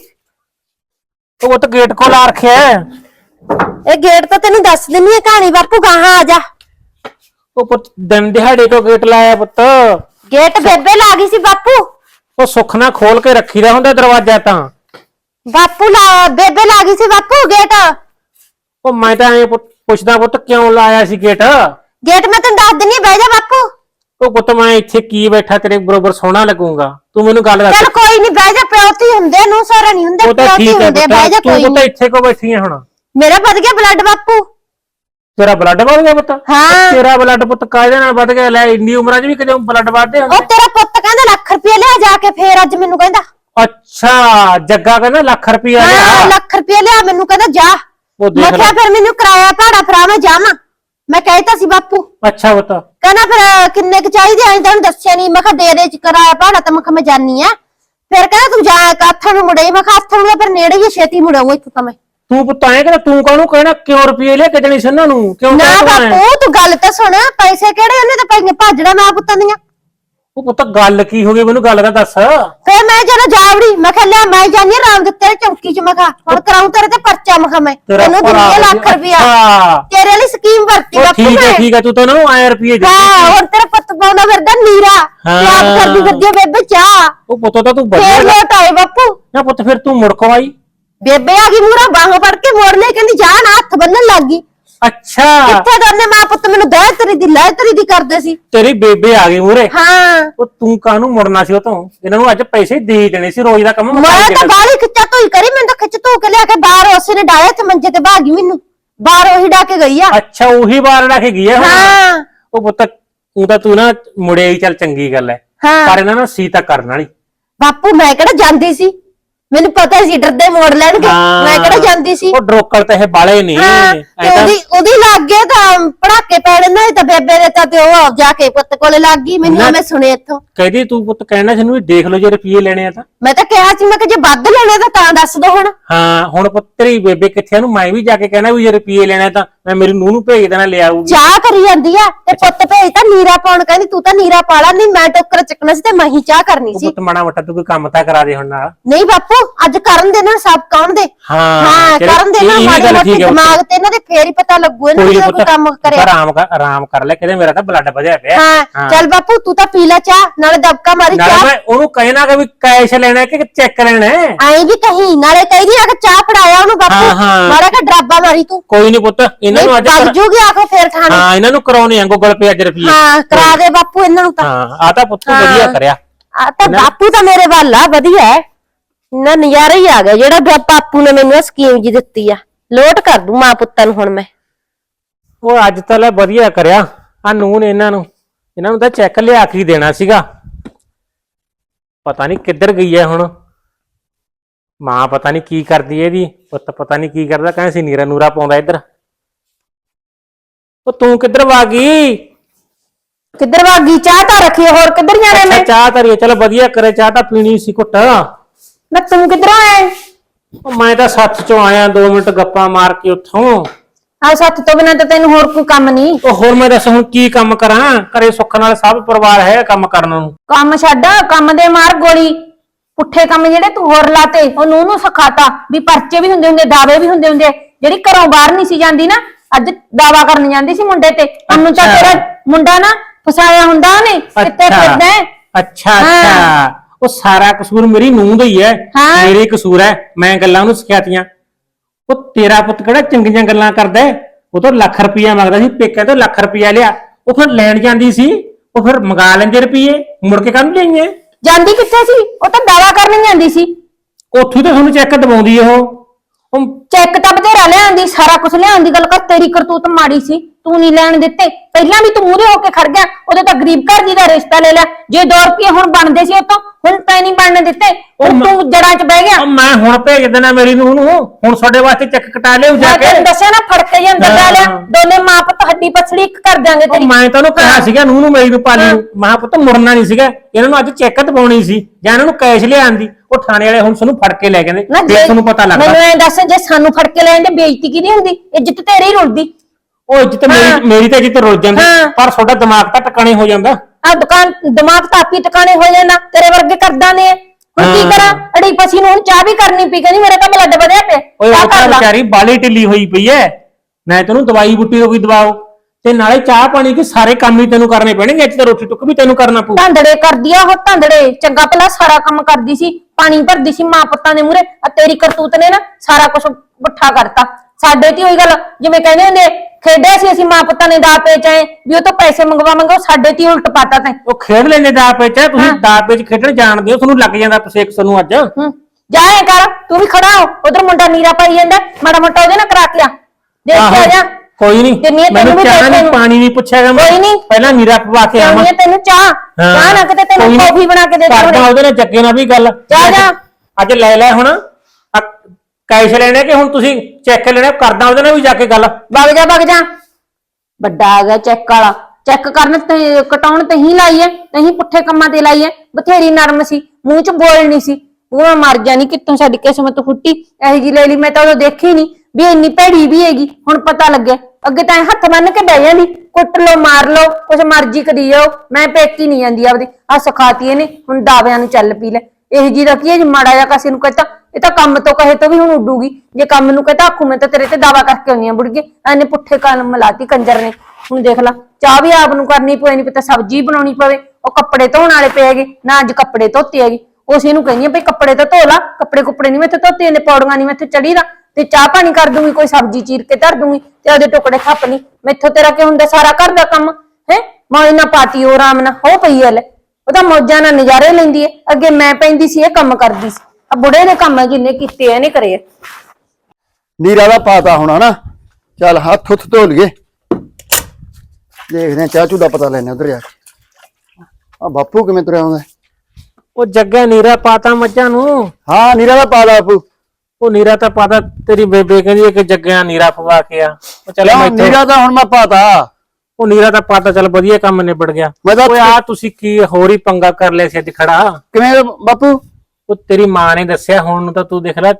ਉਹ ਪੁੱਤ ਗੇਟ ਕੋ ਲਾ ਰੱਖਿਆ ਹੈ। ਇਹ ਗੇਟ ਤਾਂ ਤੈਨੂੰ ਦੱਸ ਦਿੰਨੀ ਹੈ ਕਹਾਣੀ ਬਾਪੂ ਗਾਹਾਂ ਆ ਜਾ। ਉਹ ਪੁੱਤ ਦਿਨ ਦਿਹਾੜੇ ਕੋ ਗੇਟ ਲਾਇਆ ਪੁੱਤ? ਗੇਟ ਬੇਬੇ ਲਾ ਗਈ ਸੀ ਬਾਪੂ। ਉਹ ਸੁੱਖ ਨਾਲ ਖੋਲ ਕੇ ਰੱਖੀਦਾ ਹੁੰਦਾ ਦਰਵਾਜ਼ਾ ਤਾਂ। ਬਾਪੂ ਲਾ ਬੇਬੇ ਲਾ ਗਈ ਸੀ ਬਾਪੂ ਗੇਟ। ਉਹ ਮੈਂ ਤਾਂ ਐ ਪੁੱਛਦਾ ਪੁੱਤ ਕਿਉਂ ਲਾਇਆ ਸੀ ਗੇਟ? ਗੇਟ ਮੈਂ ਤੈਨੂੰ ਦੱਸ ਦਿੰਨੀ ਬਹਿ ਜਾ ਬਾਪੂ। ਉਹ ਪੁੱਤ ਮੈਂ ਇੱਥੇ ਕੀ ਬੈਠਾ ਤੇਰੇ ਬਰੋਬਰ ਸੋਹਣਾ ਲੱਗੂਗਾ। ਤੂੰ ਮੈਨੂੰ ਗੱਲ ਦੱਸ। ਚਲ ਕੋਈ ਨਹੀਂ ਬਹਿ ਜਾ ਪਿਓਤੀ ਹੁੰਦੇ ਨੂੰ ਸਾਰਾ ਨਹੀਂ ਹੁੰਦੇ ਉਹ ਤਾਂ ਪਿਓਤੀ ਠੀਕ ਹੈ ਹੁੰਦੇ ਬਹਿ ਜਾ ਪੁੱਤ ਕੋਈ ਤੂੰ ਪੁੱਤ। ਇੱਥੇ ਕੋ ਬੈਠੀ ਹੈ ਹੁਣ? ਮੇਰਾ ਵੱਧ ਗਿਆ ਬਲੱਡ ਬਾਪੂ। ਤੇਰਾ ਬਲੱਡ ਵੱਧ ਗਿਆ ਪੁੱਤ? ਹਾਂ। ਤੇਰਾ ਬਲੱਡ ਪੁੱਤ ਕਾਹਦੇ ਨਾਲ ਵੱਧ ਗਿਆ? ਲੈ ਇੰਨੀ ਉਮਰਾਂ 'ਚ ਵੀ ਕਦੇ ਬਲੱਡ ਵੱਧਦੇ ਹੁੰਦੇ ਉਹ ਤੇਰਾ ਪੁੱਤ ਕਹਿੰਦਾ ਲੱਖ ਰੁਪਏ ਲਿਆ ਜਾ ਕੇ ਫੇਰ ਅੱਜ ਮੈਨੂੰ ਕਹਿੰਦਾ। ਅੱਛਾ ਜੱਗਾ ਕਹਿੰਦਾ ਲੱਖ ਰੁਪਇਆ ਹਾਂ ਲਿਆ। ਲੱਖ ਰੁਪਏ ਲਿਆ ਮੈਨੂੰ ਕਹਿੰਦਾ ਜਾ। ਉਹ ਦੇਖ ਮੈਂ ਕਿਹਾ। ਫਿਰ ਮੈਨੂੰ ਕਿਰਾਇਆ ਭਾੜਾ ਫਰਾ ਮੈਂ ਜਾਵਾਂ। ਮੈਂ ਕਹਿਤਾ ਸੀ ਬਾਪੂ। ਅੱਛਾ ਪੁੱਤ। ਕਹਿੰਦਾ ਫਿਰ ਕਿੰਨੇ ਕੁ ਚਾਹੀਦੇ ਆਂ? ਤੈਨੂੰ ਦੱਸਿਆ ਨਹੀਂ ਮੈਂ ਕਿਹਾ ਦੇ ਦੇ ਚ ਕਿਰਾਇਆ ਭਾੜਾ ਤਾਂ ਮੈਂ ਕਿਹਾ ਮੈਂ ਜਾਨੀ ਆ। ਫਿਰ ਕਹਿੰਦਾ ਤੂੰ ਜਾ ਕਾਥਾਂ ਨੂੰ ਮੁੜੇ। ਮੈਂ ਕਿਹਾ ਆਥਾਂ ਨੂੰ ਤਾਂ ਫਿਰ ਨੇੜੇ ਹੀ ਆ, ਛੇਤੀ ਮੁੜਾਂਗਾ ਇੱਥੋਂ ਤਾਂ ਮੈਂ। ਤੂੰ ਪੁੱਤ ਐਂ ਕਹਿੰਦਾ ਤੂੰ ਕਾਹਨੂੰ ਕਹਿਣਾ ਕਿਉਂ ਰੁਪਏ ਲੈ ਕੇ ਦੇਣੀ ਸੀ ਉਹਨਾਂ ਨੂੰ? ਕਿਉਂ ਨਾ ਤੂੰ ਐਂ? ਬਾਪੂ ਤੂੰ ਗੱਲ ਤਾਂ ਸੁਣ ਪੈਸੇ ਕਿਹੜੇ? ਉਹਨੇ ਤਾਂ ਪੈਸੇ ਭਾਜੜਾ ਮੈਂ ਪੁੱਤਾਂ ਦੀਆਂ। ਉਹ ਪੁੱਤ ਗੱਲ ਕੀ ਹੋ ਗਈ? ਮੈਨੂੰ ਗੱਲ ਤਾਂ ਦੱਸ। ਫਿਰ ਮੈਂ ਜਦੋਂ ਜਾਵੜੀ। ਮੈਂ ਕਿਹਾ ਲਿਆ ਮੈਂ ਜਾਨੀ ਆਂ ਰਾਮ ਦਿੱਤੇ ਚੌਂਕੀ ਚ। ਮੈਂ ਕਿਹਾ ਹੁਣ ਕਰਾਉਂ ਤੇਰੇ ਤੇ ਪਰਚਾ। ਮੈਂ ਕਿਹਾ ਮੈਂ ਤੈਨੂੰ ਭਰਾ ਦਿੰਦੀ ਆ ਲੱਖ। ਰੁਪਇਆ। ਅੱਛਾ। ਤੇਰੇ ਲਈ ਸਕੀਮ ਵਰਤੀ ਉਹ ਬਾਪੂ ਠੀਕ ਹੈ ਮੈਂ। ਠੀਕ ਹੈ ਤੂੰ ਤਾਂ ਨੂੰ ਆਏ ਰੁਪਏ ਦੇ ਹਾਂ ਹੁਣ ਤੇਰਾ ਪੁੱਤ ਪਾਉਣਾ ਫਿਰਦਾ ਨੀਰਾ। ਹਾਂ। ਆਪ ਕਰਦੀ ਫਿਰਦੀ ਆ ਬੇਬੇ ਚਾਹ। ਉਹ ਪੁੱਤ ਤਾਂ ਤੂੰ ਫੇਰ ਵਧੀਆ ਲੋਟ ਆਏ ਬਾਪੂ। ਨਾ ਪੁੱਤ ਫਿਰ ਤੂੰ ਮੁੜ ਕੋ ਆਈ? ਬੇਬੇ ਆ ਗਈ ਮੂਰਾ ਬਾਹਾਂ ਫੜ ਕੇ ਮੋੜ ਲੈ ਕਹਿੰਦੀ ਜਾ ਨਾ ਹੱਥ ਬੰਨਣ ਲੱਗ ਗਈ। ਅੱਛਾ। ਕਿੱਥੇ ਦੋਨੇ ਮਾਂ ਪੁੱਤ? ਮੈਨੂੰ ਦਹਿ ਤੇਰੀ ਦੀ ਲੈ ਤੇਰੀ ਦੀ ਕਰਦੇ ਸੀ। ਤੇਰੀ ਬੇਬੇ ਆ ਗਈ ਮੂਰੇ ਹਾਂ। ਉਹ ਤੂੰ ਕਾਹਨੂੰ ਮੁੜਨਾ ਸੀ ਉਹ ਤੋਂ ਇਹਨਾਂ ਨੂੰ ਅੱਜ ਪੈਸੇ ਦੇ ਦੇਣੇ ਸੀ ਰੋਜ਼ ਦਾ ਕੰਮ ਮੈਂ ਤਾਂ ਦੇਣਾ। ਬਾਹਲੀ ਖਿੱਚਾ ਧੂਈ ਕਰੀ ਮੈਨੂੰ ਤਾਂ ਖਿੱਚ ਧੂ ਕੇ ਲਿਆ ਕੇ ਬਾਹਰ ਉਸੇ ਨੇ ਡਾਇਆ ਤੇ ਮੰਜੇ ਤੇ ਭਾਗੀ ਮੈਨੂੰ। ਬਾਹਰ ਉਹੀ ਡਾ ਕੇ ਗਈ ਆ। ਅੱਛਾ ਉਹੀ ਬਾਰ ਰੱਖ ਗਈ ਹੈ ਹਾਂ। ਉਹ ਪੁੱਤ ਤੂੰ ਤਾਂ ਤੂੰ ਨਾ ਮੁੜਿਆ ਹੀ ਚੱਲ ਚੰਗੀ ਗੱਲ ਹੈ ਹਾਂ। ਪਰ ਇਹਨਾਂ ਨੂੰ ਸੀ ਤਾਂ ਕਰਨ ਵਾਲੀ। ਬਾਪੂ ਮੈਂ ਕਿਹੜਾ ਜਾਂਦੀ ਸੀ? ਮੈਨੂੰ ਪਤਾ ਸੀ ਡਰਦੇ ਮੋੜ ਲੈਣਗੇ। ਹਾਂ। ਮੈਂ ਕਿਹੜਾ ਜਾਂਦੀ ਸੀ? ਉਹ ਡਰੋਕਲ ਤੇ ਇਹ ਬਾਲੇ ਨਹੀਂ ਹਾਂ ਤੇ ਉਹਦੀ ਉਹਦੀ ਲੱਗ ਗਏ ਤਾਂ ਪੜਾਕੇ ਪੈਣੇ ਨਾ ਤਾਂ ਬੇਬੇ ਦੇ ਤਾਂ ਤੇ ਉਹ ਜਾ ਕੇ ਪੁੱਤ ਕੋਲੇ ਲੱਗ ਗਈ। ਮੈਨੂੰ ਨਾ। ਐਵੇਂ ਸੁਣੇ ਇੱਥੋਂ। ਕਹਿੰਦੀ ਤੂੰ ਪੁੱਤ ਕਹਿਣਾ ਸੀ ਵੀ ਦੇਖ ਲਓ ਜੇ ਰੁਪਏ ਲੈਣੇ ਆ ਤਾਂ। ਮੈਂ ਤਾਂ ਕਿਹਾ ਸੀ ਮੈਂ ਕਿ ਜੇ ਵੱਧ ਲੈਣੇ ਤਾਂ ਤਾਂ ਦੱਸ ਦੋ ਹੁਣ। ਹਾਂ ਹੁਣ ਪੁੱਤ ਤੇਰੀ ਬੇਬੇ ਕਿੱਥੇ ਆ? ਉਹਨੂੰ ਮੈਂ ਵੀ ਜਾ ਕੇ ਕਹਿਣਾ ਵੀ ਜੇ ਰੁਪਏ ਲੈਣਾ ਤਾਂ ਮੈਂ ਮੇਰੀ ਨੂੰਹ ਨੂੰ ਭੇਜ ਦੇਣਾ ਲੈ ਆਊਗੀ। ਚਾਹ ਕਰੀ ਜਾਂਦੀ ਆ ਤੇ ਪੁੱਤ ਭੇਜ ਤਾਂ ਨੀਰਾ ਪਾਉਣ ਕਹਿੰਦੀ ਤੂੰ ਤਾਂ ਨੀਰਾ ਪਾਲਾ ਨਹੀਂ ਮੈਂ ਟੋਕਰ ਚੱਕਣਾ ਸੀ ਤੇ ਮੈਂ ਹੀ ਚਾਹ ਕਰਨੀ ਉਹ ਸੀ। ਪੁੱਤ ਮਾੜਾ ਮੋਟਾ ਤੂੰ ਕੋਈ ਕੰਮ ਤਾਂ ਕਰਾ ਦੇ ਹੁਣ ਨਾਲ। ਨਹੀਂ ਬਾਪੂ ਅੱਜ ਕਰਨ ਦੇ ਨਾ ਸਭ ਕੌਣ ਦੇ? ਹਾਂ, ਕਰਨ ਦੇ ਨਾ ਇਹ ਵੀ ਮਾੜੇ ਗੱਲ ਮੋਟੇ ਠੀਕ ਹੈ। ਦਿਮਾਗ ਤੇ ਇਹਨਾਂ ਦੇ ਫੇਰ ਹੀ ਪਤਾ ਲੱਗੂ ਇਹਨਾਂ ਨੂੰ ਕੋਈ ਕੰਮ ਕਰਿਆ। ਆਰਾਮ ਕਰ ਆਰਾਮ ਕਰ ਲੈ ਕਹਿੰਦੇ ਮੇਰਾ ਤਾਂ ਬਲੱਡ ਵਧਿਆ ਪਿਆ। ਹਾਂ ਚੱਲ ਬਾਪੂ ਤੂੰ ਤਾਂ ਪੀ ਲੈ ਚਾਹ ਨਾਲੇ ਦਬਕਾ ਮਾਰੀ ਨਾਲੇ ਚਾਹ। ਮੈਂ ਉਹਨੂੰ ਕਹਿਣਾ ਕਿ ਵੀ ਕੈਸ਼ ਲੈਣਾ ਹੈ ਕਿ ਚੈੱਕ ਲੈਣਾ। ਹੈ ਵੀ ਕਹੀਂ ਨਾਲੇ ਕਹਿੰਦੀ ਆ ਕਿ ਚਾਹ ਫੜਾਇਆ ਉਹਨੂੰ ਬਾਪੂ। ਹਾਂ, ਕਿ ਡਰਾਬਾ ਮਾਰੀ ਤੂੰ। ਕੋਈ ਨਹੀਂ ਪੁੱਤ ਇਹਨਾਂ ਨੂੰ ਅੱਜ ਵੱਜ ਕਰ- ਜੂਗੀ ਆਖੋ ਫੇਰ ਥਾਣੇ ਹਾਂ ਇਹਨਾਂ ਨੂੰ ਕਰਾਉਣੇ ਆ ਗੂਗਲ ਪੇ ਅੱਜ ਰੁਪਏ ਹਾਂ ਕਰਾ ਦੇ ਬਾਪੂ ਇਹਨਾਂ ਨੂੰ ਤਾਂ। ਹਾਂ ਆ ਤਾਂ ਪੁੱਤ ਤੂੰ। ਵਧੀਆ ਕਰਿਆ। ਆ ਤਾਂ ਬਾਪੂ ਤਾਂ ਮੇਰੇ ਵੱਲ ਆ ਵਧੀਆ ਹੈ। ਨਾ ਨਜ਼ਾਰਾ ਹੀ ਆ ਗਿਆ ਜਿਹੜਾ ਬਾ- ਬਾਪੂ ਨੇ ਮੈਨੂੰ ਸਕੀਮ ਜੀ ਦਿੱਤੀ ਆ। ਲੋਟ ਕਰ ਦੂੰ ਮਾਂ ਪੁੱਤਾਂ ਨੂੰ ਹੁਣ ਮੈਂ। ਉਹ ਅੱਜ ਤਾਂ ਲੈ ਵਧੀਆ ਕਰਿਆ ਆ ਨੂਨ ਇਹਨਾਂ ਨੂੰ। ਇਹਨਾਂ ਨੂੰ ਤਾਂ ਚੈੱਕ ਲਿਆ ਕੇ ਹੀ ਦੇਣਾ ਸੀਗਾ। ਪਤਾ ਨਹੀਂ ਕਿੱਧਰ ਗਈ ਹੈ ਹੁਣ। ਮਾਂ ਪਤਾ ਨਹੀਂ ਕੀ ਕਰਦੀ ਹੈ ਇਹਦੀ ਪੁੱਤ ਪਤਾ ਨਹੀਂ ਕੀ ਕਰਦਾ ਕਹਿੰਦਾ ਸੀ ਨੀਰਾ ਨੂਰਾ ਪਾਉਂਦਾ ਇੱਧਰ। ਉਹ ਤੂੰ ਕਿੱਧਰ ਵਾ ਗਈ? ਕਿੱਧਰ ਭਾਗੀ ਚਾਹ ਤਾਂ ਰੱਖੀ ਆ, ਹੋਰ ਕਿੱਧਰ ਜਾਣਾ ਅੱਛਾ ਮੈਂ? ਚਾਹ ਧਰੀ ਚਲ ਵਧੀਆ ਕਰੇ ਚਾਹ ਤਾਂ ਪੀਣੀ ਸੀ ਘੁੱਟ। ਨਾ ਤੂੰ ਕਿੱਧਰੋਂ ਆਇਆ ਉਹ ਮੈਂ ਤਾਂ ਸੱਥ ਚੋਂ ਆਇਆ 2 ਮਿੰਟ ਗੱਪਾਂ ਮਾਰ ਕੇ ਉੱਥੋਂ ਆ ਸੱਤ ਤੋਂ ਬਿਨਾਂ ਤਾਂ ਤੈਨੂੰ ਹੋਰ ਕੋਈ ਕੰਮ ਨਹੀਂ। ਉਹ ਹੋਰ ਮੈਂ ਦੱਸ ਹੁਣ ਕੀ ਕੰਮ ਕਰਾਂ? ਘਰੇ ਸੁੱਖ ਨਾਲ ਸਭ ਪਰਿਵਾਰ ਹੈ ਕੰਮ ਕਰਨ ਨੂੰ। ਕੰਮ ਛੱਡ ਕੰਮ ਦੇ ਮਾਰ ਗੋਲੀ। ਪੁੱਠੇ ਕੰਮ ਜਿਹੜੇ ਤੂੰ ਹੋਰ ਲਾਤੇ ਉਹ ਨੂੰ ਨੂੰ ਸਿਖਾਤਾ ਵੀ ਪਰਚੇ ਵੀ ਹੁੰਦੇ ਹੁੰਦੇ ਦਾਵੇ ਵੀ ਹੁੰਦੇ ਹੁੰਦੇ। ਜਿਹੜੀ ਘਰੋਂ ਬਾਹਰ ਨਹੀਂ ਸੀ ਜਾਂਦੀ ਨਾ ਅੱਜ ਦਾਵਾ ਕਰਨ ਜਾਂਦੀ ਸੀ ਮੁੰਡੇ ਤੇ। ਉਹਨੂੰ ਤਾਂ ਅੱਛਾ। ਤੇਰਾ ਮੁੰਡਾ ਨਾ ਫਸਾਇਆ ਹੁੰਦਾ ਉਹਨੇ ਕਿੱਥੇ ਫਿਰਦਾ ਹੈ? ਅੱਛਾ। ਹਾਂ। ਉਹ ਸਾਰਾ ਕਸੂਰ ਮੇਰੀ ਨੂੰਹ ਦਾ ਹੀ ਹੈ ਹਾਂ। ਮੇਰੇ ਕਸੂਰ ਹੈ ਮੈਂ ਗੱਲਾਂ ਉਹਨੂੰ ਸਿਖਾਤੀਆਂ। ਉਹ ਤੇਰਾ ਪੁੱਤ ਕਿਹੜਾ ਚੰਗੀਆਂ ਗੱਲਾਂ ਕਰਦਾ ਹੈ? ਉਹ ਤਾਂ ਲੱਖ ਰੁਪਈਆ ਮੰਗਦਾ ਸੀ ਪੇਕੇ ਤੋਂ ਲੱਖ ਰੁਪਈਆ ਲਿਆ। ਉਹ ਫਿਰ ਲੈਣ ਜਾਂਦੀ ਸੀ ਉਹ ਫਿਰ ਮੰਗਾ ਲੈਂਦੇ ਰੁਪਈਏ ਮੁੜ ਕੇ ਕੰਮ ਲਈਏ ਜਾਂਦੀ ਕਿੱਥੇ ਸੀ? ਉਹ ਤਾਂ ਦਾਵਾ ਕਰਨ ਜਾਂਦੀ ਸੀ। ਉੱਥੋਂ ਤਾਂ ਤੁਹਾਨੂੰ ਚੈੱਕ ਦਵਾਉਂਦੀ ਉਹ। ਉਹ ਚੈੱਕ ਤਾਂ ਬਥੇਰਾ ਲਿਆਂਦੀ ਸਾਰਾ ਕੁਝ ਲਿਆਂਦੀ ਗੱਲ ਕਰ ਤੇਰੀ ਕਰਤੂਤ ਮਾੜੀ ਸੀ। ਤੂੰ ਨਹੀਂ ਲੈਣ ਦਿੱਤੇ। ਪਹਿਲਾਂ ਵੀ ਤੂੰ ਮੂਹਰੇ ਹੋ ਕੇ ਖੜ ਗਿਆ ਉਦੋਂ ਤਾਂ ਗਰੀਬ ਘਰ ਜੀ ਦਾ ਰਿਸ਼ਤਾ ਲੈ ਲਿਆ। ਜੇ 2 ਰੁਪਏ ਹੁਣ ਬਣਦੇ ਸੀ ਉਹ ਤੋਂ ਹੁਣ ਤੈਨੂੰ ਨਹੀਂ ਬਣਨ ਦਿੱਤੇ। ਹੁਣ ਉਹ ਤੂੰ ਜੜਾਂ 'ਚ ਬਹਿ ਗਿਆ। ਉਹ ਮੈਂ ਹੁਣ ਭੇਜ ਦੇਣਾ ਮੇਰੀ ਨੂੰਹ ਨੂੰ। ਹੁਣ ਤੁਹਾਡੇ ਵਾਸਤੇ ਚੈੱਕ ਕਟਾ ਲਿਓ ਜਾ ਮੈਂ ਕੇ। ਤੈਨੂੰ ਦੱਸਿਆ ਨਾ ਫੜ ਕੇ ਜੇ ਅੰਦਰ ਹਾਂ। ਡਾਲਿਆ ਦੋਨੇ ਮਾਂ ਪੁੱਤ ਹੱਡੀ ਪਛੜੀ ਇੱਕ ਕਰ ਉਹ ਤੇਰੀ। ਮੈਂ ਤੈਨੂੰ ਕਿਹਾ ਸੀਗਾ ਨੂੰਹ ਨੂੰ ਮੇਰੀ ਨੂੰ ਪਾਲੀ ਨੂੰ। ਮਹਾ ਪੁੱਤ ਮੁੜਨਾ ਨਹੀਂ ਸੀਗਾ। ਇਹਨਾਂ ਨੂੰ ਅੱਜ ਚੈੱਕ ਦਵਾਉਣੀ ਸੀ ਜਾਂ ਇਹਨਾਂ ਨੂੰ ਕੈਸ਼ ਲਿਆਂਦੀ ਉਹ ਥਾਣੇ ਵਾਲੇ ਹੁਣ ਤੁਹਾਨੂੰ ਫੜ ਕੇ ਲੈ ਕਹਿੰਦੇ ਨਾ। ਫਿਰ ਤੁਹਾਨੂੰ ਪਤਾ ਮੈਨੂੰ ਲੱਗਦਾ ਐਂ ਦੱਸ ਜੇ ਸਾਨੂੰ ਫੜ ਕੇ ਲੈ ਜਾਂਦੇ ਬੇਇੱਜ਼ਤੀ ਕਿਹਦੀ ਹੁੰਦੀ? ਇੱਜ਼ਤ ਤੇਰੀ ਹੀ ਰੁਲਦੀ। ਉਹ ਇੱਜ਼ਤ। ਮੇਰੀ ਮੇਰੀ ਤਾਂ ਇੱਜ਼ਤ ਰੁੱਲ ਜਾਂਦੀ ਹਾਂ। ਪਰ ਤੁਹਾਡਾ ਦਿਮਾਗ ਤਾਂ ਟਿਕਾਣੇ ਹੋ ਜਾਂਦਾ। ਆ ਦੁਕਾਨ ਦਿਮਾਗ ਤਾਂ ਆਪੀ ਟਿਕਾਣੇ ਹੋ ਜਾਣਾ ਤੇਰੇ ਵਰਗੇ ਕਰਦਾ ਨੇ ਹੁਣ ਕੀ ਹਾਂ। ਕਰਾਂ? ਅੜੀ ਪਸੀ ਨੂੰ ਹੁਣ ਚਾਹ ਵੀ ਕਰਨੀ ਪਈ ਕਹਿੰਦੀ ਮੇਰਾ ਤਾਂ ਬਲੱਡ ਵਧਿਆ ਪਿਆ। ਓਏ ਚਾਹ ਉਹ ਤਾਂ ਕਰ ਲਾ। ਵਿਚਾਰੀ ਬਾਲੀ ਢਿੱਲੀ ਹੋਈ ਪਈ ਐ। ਨਾ ਤੈਨੂੰ ਦਵਾਈ ਬੁੱਟੀ ਤੋਂ ਵੀ ਦਵਾਓ। ਤੇ ਨਾਲੇ ਚਾਹ ਪਾਣੀ ਕੇ ਸਾਰੇ ਕੰਮ ਹੀ ਤੈਨੂੰ ਕਰਨੇ ਪੈਣਗੇ ਅੱਜ ਤਾਂ ਰੋਟੀ ਟੁੱਕ ਵੀ ਤੈਨੂੰ ਕਰਨਾ ਪਊ। ਧਾਂਦੜੇ ਕਰਦੀ ਆ ਉਹ ਧਾਂਦੜੇ। ਚੰਗਾ ਭਲਾ ਸਾਰਾ ਕੰਮ ਕਰਦੀ ਸੀ ਪਾਣੀ ਭਰਦੀ ਸੀ ਮਾਂ ਪੁੱਤਾਂ ਦੇ ਮੂਹਰੇ। ਆ ਤੇਰੀ ਕਰਤੂਤ ਨੇ ਨਾ ਸਾਰਾ ਕੁਝ ਬੱਠਾ ਕਰਤਾ। ਸਾਡੇ ਤੇ ਹੋਈ ਗੱਲ ਜਿਵੇਂ ਕਹਿੰਦੇ ਹੁੰਦੇ ਖੇਡਿਆ ਸੀ ਅਸੀਂ ਮਾਂ ਪੁੱਤਾਂ ਨੇ ਦਾ ਪੇਚ ਆਏ ਵੀ ਉਹ ਤੋਂ ਪੈਸੇ ਮੰਗਵਾ ਮੰਗੋ ਸਾਡੇ ਤੇ ਹੀ ਉਲਟ ਪਾਤਾ ਤੈਂ ਉਹ ਖੇਡ ਲੈਂਦੇ ਦਾ ਪੇਚ ਤੁਸੀਂ ਹਾਂ। ਦਾ ਪੇਚ ਖੇਡਣ ਜਾਣਦੇ ਹੋ ਤੁਹਾਨੂੰ ਲੱਗ ਜਾਂਦਾ ਪਸੇਕ ਸਾਨੂੰ ਅੱਜ ਹੂੰ ਜਾਏ ਕਰ ਤੂੰ ਵੀ ਖੜਾ ਹੋ ਉਧਰ ਮੁੰਡਾ ਨੀਰਾ ਪਾਈ ਜਾਂਦਾ ਮਾੜਾ ਮੋਟਾ ਉਹਦੇ ਨਾਲ ਕਰਾ ਕੇ ਆ ਦੇਖ ਕੇ ਆ ਜਾ ਕੋਈ ਨਹੀਂ ਦਿੰਨੀ ਆ ਤੈਨੂੰ ਵੀ ਚਾਹ ਨਹੀਂ। ਪਾਣੀ ਨਹੀਂ ਪੁੱਛਿਆਗਾ ਮੈਂ ਕੋਈ ਨੀ। ਪਹਿਲਾਂ ਨੀਰਾ ਪਵਾ ਕੇ ਆਵਾਂ ਆ ਤੈਨੂੰ ਚਾਹ। ਚਾਹ ਨਾ ਕਿਤੇ ਤੈਨੂੰ। ਕੌਫੀ ਬਣਾ ਕੇ ਦੇ ਕਰਦਾ ਦਾਂ ਉਹਦੇ ਨਾਲ ਜੱਗੇ ਨਾਲ ਵੀ ਗੱਲ ਜਾ, ਜਾ। ਅੱਜ ਲੈ ਲੈ ਹੁਣ ਕੈਸ਼ ਲੈਣੇ ਕਿ ਹੁਣ ਤੁਸੀਂ ਚੈੱਕ ਲੈਣੇ, ਕਰਦਾ ਉਹਦੇ ਨਾਲ ਵੀ ਜਾ ਕੇ ਗੱਲ। ਵਗ ਜਾ ਵਗ ਜਾ। ਵੱਡਾ ਆ ਗਿਆ ਚੈੱਕ ਵਾਲਾ। ਚੈੱਕ ਕਰਨ ਤੇ ਕਟਾਉਣ ਤੇ ਹੀ ਲਾਈ ਐ ਤਹੀਂ ਪੁੱਠੇ ਕੰਮਾਂ ਤੇ ਲਾਈ ਐ ਬਥੇਰੀ ਨਰਮ ਸੀ, ਮੂੰਹ ਚ ਬੋਲ ਨਹੀਂ ਸੀ। ਉਹ ਮਰ ਜਾਣੀ, ਕਿੱਥੋਂ ਛੱਡ ਕੇ ਸਮਤ ਫੁੱਟੀ ਇਹੋ ਜੀ ਲੈ ਲਈ, ਮੈਂ ਤਾਂ ਉਦੋਂ ਦੇਖੀ ਨਹੀਂ ਵੀ ਇੰਨੀ ਭੈੜੀ ਵੀ ਹੈਗੀ, ਹੁਣ ਪਤਾ ਲੱਗਿਆ। ਅੱਗੇ ਤਾਂ ਹੱਥ ਬੰਨ ਕੇ ਬਹਿ ਜਾਂਦੀ, ਕੁੱਟ ਲੋ ਮਾਰ ਲੋ ਕੁਛ ਮਰਜ਼ੀ ਕਰੀ ਜਾਓ। ਮੈਂ ਪੇਕੀ ਨਹੀਂ ਜਾਂਦੀ ਆਪਦੀ ਆ ਸਿਖਾਤੀ ਇਹਨੇ ਹੁਣ ਦਾਵਿਆਂ ਨੂੰ ਚੱਲ ਪੀ ਲੈ। ਇਹ ਜੀ ਦਾ ਕੀ ਹੈ ਜੇ, ਮਾੜਾ ਜਿਹਾ ਕਿਸੇ ਨੂੰ ਕਹਤਾ ਇਹ ਤਾਂ ਕੰਮ ਤੋਂ ਕਹੇ ਤੋਂ ਵੀ ਹੁਣ ਉੱਡੂਗੀ। ਜੇ ਕੰਮ ਨੂੰ ਕਹਤਾ ਆਖੂ, ਮੈਂ ਤਾਂ ਤੇਰੇ ਤੇ ਦਾਵਾ ਕਰਕੇ ਆਉਣੀ ਆ ਬੁੜੀਏ। ਐਨੇ ਪੁੱਠੇ ਕੰਨ ਮਲਾਤੀ ਕੰਜਰ ਨੇ। ਹੁਣ ਦੇਖ ਲਾ, ਚਾਹ ਵੀ ਆਪ ਨੂੰ ਕਰਨੀ ਪਵੇ ਨਹੀਂ ਪਤਾ ਸਬਜ਼ੀ ਬਣਾਉਣੀ ਪਵੇ। ਉਹ ਕੱਪੜੇ ਧੋਣ ਵਾਲੇ ਪਏ ਹੈਗੇ, ਨਾ ਅੱਜ ਕੱਪੜੇ ਧੋਤੇ ਹੈਗੇ। ਉਸ ਇਹਨੂੰ ਕਹਿੰਦੀ ਆ ਭਈ ਕੱਪੜੇ ਤਾਂ ਧੋ ਲਾ, ਕੱਪੜੇ ਕੁੱਪੜੇ ਨਹੀਂ ਮੈਥੇ ਧੋਤੇ ਨੇ ਪੌੜੀਆਂ ਨਹੀਂ ਇੱਥੇ ਚੜੀ ਦਾ। ਤੇ ਚਾਹ ਪਾਣੀ ਕਰ ਦੂੰਗੀ, ਕੋਈ ਸਬਜ਼ੀ ਚੀਰ ਕੇ ਧਰ ਦੂੰਗੀ ਤੇ ਉਹਦੇ ਟੁਕੜੇ ਖੱਪ ਨਹੀਂ ਮੈਥੋਂ ਤੇਰਾ ਕੀ ਹੁੰਦਾ ਸਾਰਾ ਘਰ ਦਾ ਕੰਮ? ਹੈ? ਮਾਂ ਨਾ ਪਾਤੀ, ਉਹ ਆਰਾਮ ਨਾਲ, ਹੋ ਪਈ ਐ ਲੈ। ਉਹ ਤਾਂ ਮੌਜਾਂ ਨਾਲ ਨਜ਼ਾਰੇ ਲੈਂਦੀ ਐ। ਅੱਗੇ ਮੈਂ ਪੈਂਦੀ ਸੀ, ਇਹ ਕੰਮ ਕਰਦੀ ਸੀ। ਆ ਬੁੜੇ ਦੇ ਕੰਮ ਜਿੰਨੇ ਕੀਤੇ ਐ ਨੇ ਕਰੇ। ਨੀਰਾ ਦਾ ਪਾਤਾ ਹੁਣ ਹਨਾ ਚੱਲ ਹੱਥ ਹੁੱਥ ਧੋ ਲਈਏ। ਦੇਖਦੇ ਆ ਚਾਹ ਦਾ ਪਤਾ ਲੈਣੇ ਉਧਰ ਜਾ ਕੇ। ਆ ਬਾਪੂ ਕਿਵੇਂ ਤੁਰਿਆ ਆਉਂਦਾ? ਉਹ ਜੱਗਾ ਨੀਰਾ ਪਾਤਾ ਮੱਝਾਂ ਨੂੰ। ਹਾਂ ਨੀਰਾ ਦਾ ਪਾ ਦਾ ਬਾਪੂ। ਉਹ ਨੀਰਾ ਤਾਂ ਪਾਤਾ ਤੇਰੀ ਬੇਬੇ ਕਹਿੰਦੀ ਹੈ ਕਿ ਜੱਗਿਆਂ ਨੀਰਾ ਪਵਾ ਕੇ ਆ। ਉਹ ਚੱਲ? ਮੈਂ ਇੱਥੇ- ਨੀਰਾ ਤਾਂ ਹੁਣ ਮੈਂ ਪਾਤਾ। ਉਹ ਨੀਰਾ ਤਾਂ ਪਾਤਾ ਚੱਲ ਵਧੀਆ ਕੰਮ ਨਿਬੜ ਗਿਆ। ਮੈਂ ਤਾਂ ਓਏ ਆ ਤੁਸੀਂ ਕੀ ਹੋਰ ਹੀ ਪੰਗਾ ਕਰ ਲਿਆ ਸੀ ਅੱਜ ਖੜਾ। ਕਿਵੇਂ ਬਾਪੂ? ਉਹ ਤੇਰੀ ਮਾਂ ਨੇ ਦੱਸਿਆ ਹੁਣ ਨੂੰ ਤਾਂ ਤੂੰ ਦੇਖ ਲੈ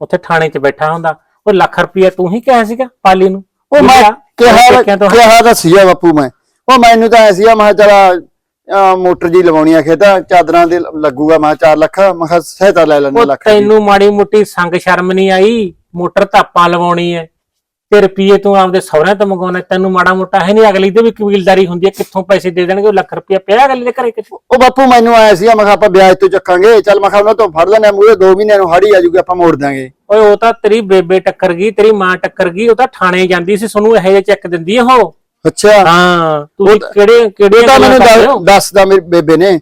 ਉੱਥੇ ਥਾਣੇ 'ਚ ਬੈਠਾ ਹੁੰਦਾ। ਉਹ ਲੱਖ ਰੁਪਇਆ ਤੂੰ ਹੀ ਕਿਹਾ ਸੀਗਾ ਪਾਲੀ ਨੂੰ। ਉਹ ਮੈਂ ਕਿਹਾ ਕਿਹਾ ਤਾਂ ਸੀਗਾ ਬਾਪੂ ਮੈਂ। ਉਹ ਮੈਨੂੰ ਤਾਂ ਐਸੀ ਆ ਮੈਂ ਚਲ ਮੋਟਰ ਜੀ ਲਵਾਉਣੀ ਆ ਖੇਤਾਂ ਚਾਦਰਾਂ ਦੇ ਲੱਗੂਗਾ ਮੈਂ 4 ਲੱਖ ਮੈਂ ਸਹਾਇਤਾ ਲੈ ਲੈਣੇ ਲੱਖ। ਤੈਨੂੰ ਮਾੜੀ ਮੁੱਟੀ ਸੰਗ ਸ਼ਰਮ ਨਹੀਂ ਆਈ? ਮੋਟਰ ਧਾਪਾਂ ਲਵਾਉਣੀ ਹੈ ਤੇ ਰੁਪਏ ਤੂੰ ਆਪਦੇ ਸਹੁਰਿਆਂ ਤੋਂ ਮੰਗਾਉਣਾ ਤੈਨੂੰ ਮਾੜਾ ਮੋਟਾ ਹੈ ਨਹੀਂ ਅਗਲੀ ਤੇ ਵੀ ਕਬੀਲਦਾਰੀ ਹੁੰਦੀ ਹੈ ਕਿੱਥੋਂ ਪੈਸੇ ਦੇ ਦੇਣਗੇ ਉਹ ਲੱਖ ਰੁਪਇਆ ਪਿਆ ਅਗਲੀ ਦੇ ਘਰੇ ਕਿੱਥੋਂ? ਉਹ ਬਾਪੂ ਮੈਨੂੰ ਆਇਆ ਸੀ ਮੈਂ ਕਿਹਾ ਆਪਾਂ ਵਿਆਜ ਤੋਂ ਚੱਕਾਂਗੇ ਚੱਲ ਮੈਂ ਕਿਹਾ ਉਹਨਾਂ ਤੋਂ ਫੜ ਲੈਣੇ ਮੂਰੇ 2 ਮਹੀਨਿਆਂ ਨੂੰ ਹਾੜੀ ਆ ਜੂਗੀ ਆਪਾਂ ਮੋੜ ਦਾਂਗੇ ਓਏ ਉਹ ਤਾਂ ਤੇਰੀ ਬੇਬੇ ਟੱਕਰ ਗਈ ਤੇਰੀ ਮਾਂ ਟੱਕਰ ਗਈ ਉਹ ਤਾਂ ਥਾਣੇ ਜਾਂਦੀ ਸੀ ਸਾਨੂੰ ਇਹੋ ਜਿਹੇ ਚੈੱਕ ਦਿੰਦੀ ਆ ਉਹ? ਅੱਛਾ। ਹਾਂ ਤੁਸੀਂ ਕਿਹੜੇ ਕਿਹੜੇ ਉਹ ਤਾਂ ਮੈਨੂੰ ਦੱਸ- ਦੱਸਦਾ ਮੇਰੀ ਬੇਬੇ ਨੇ।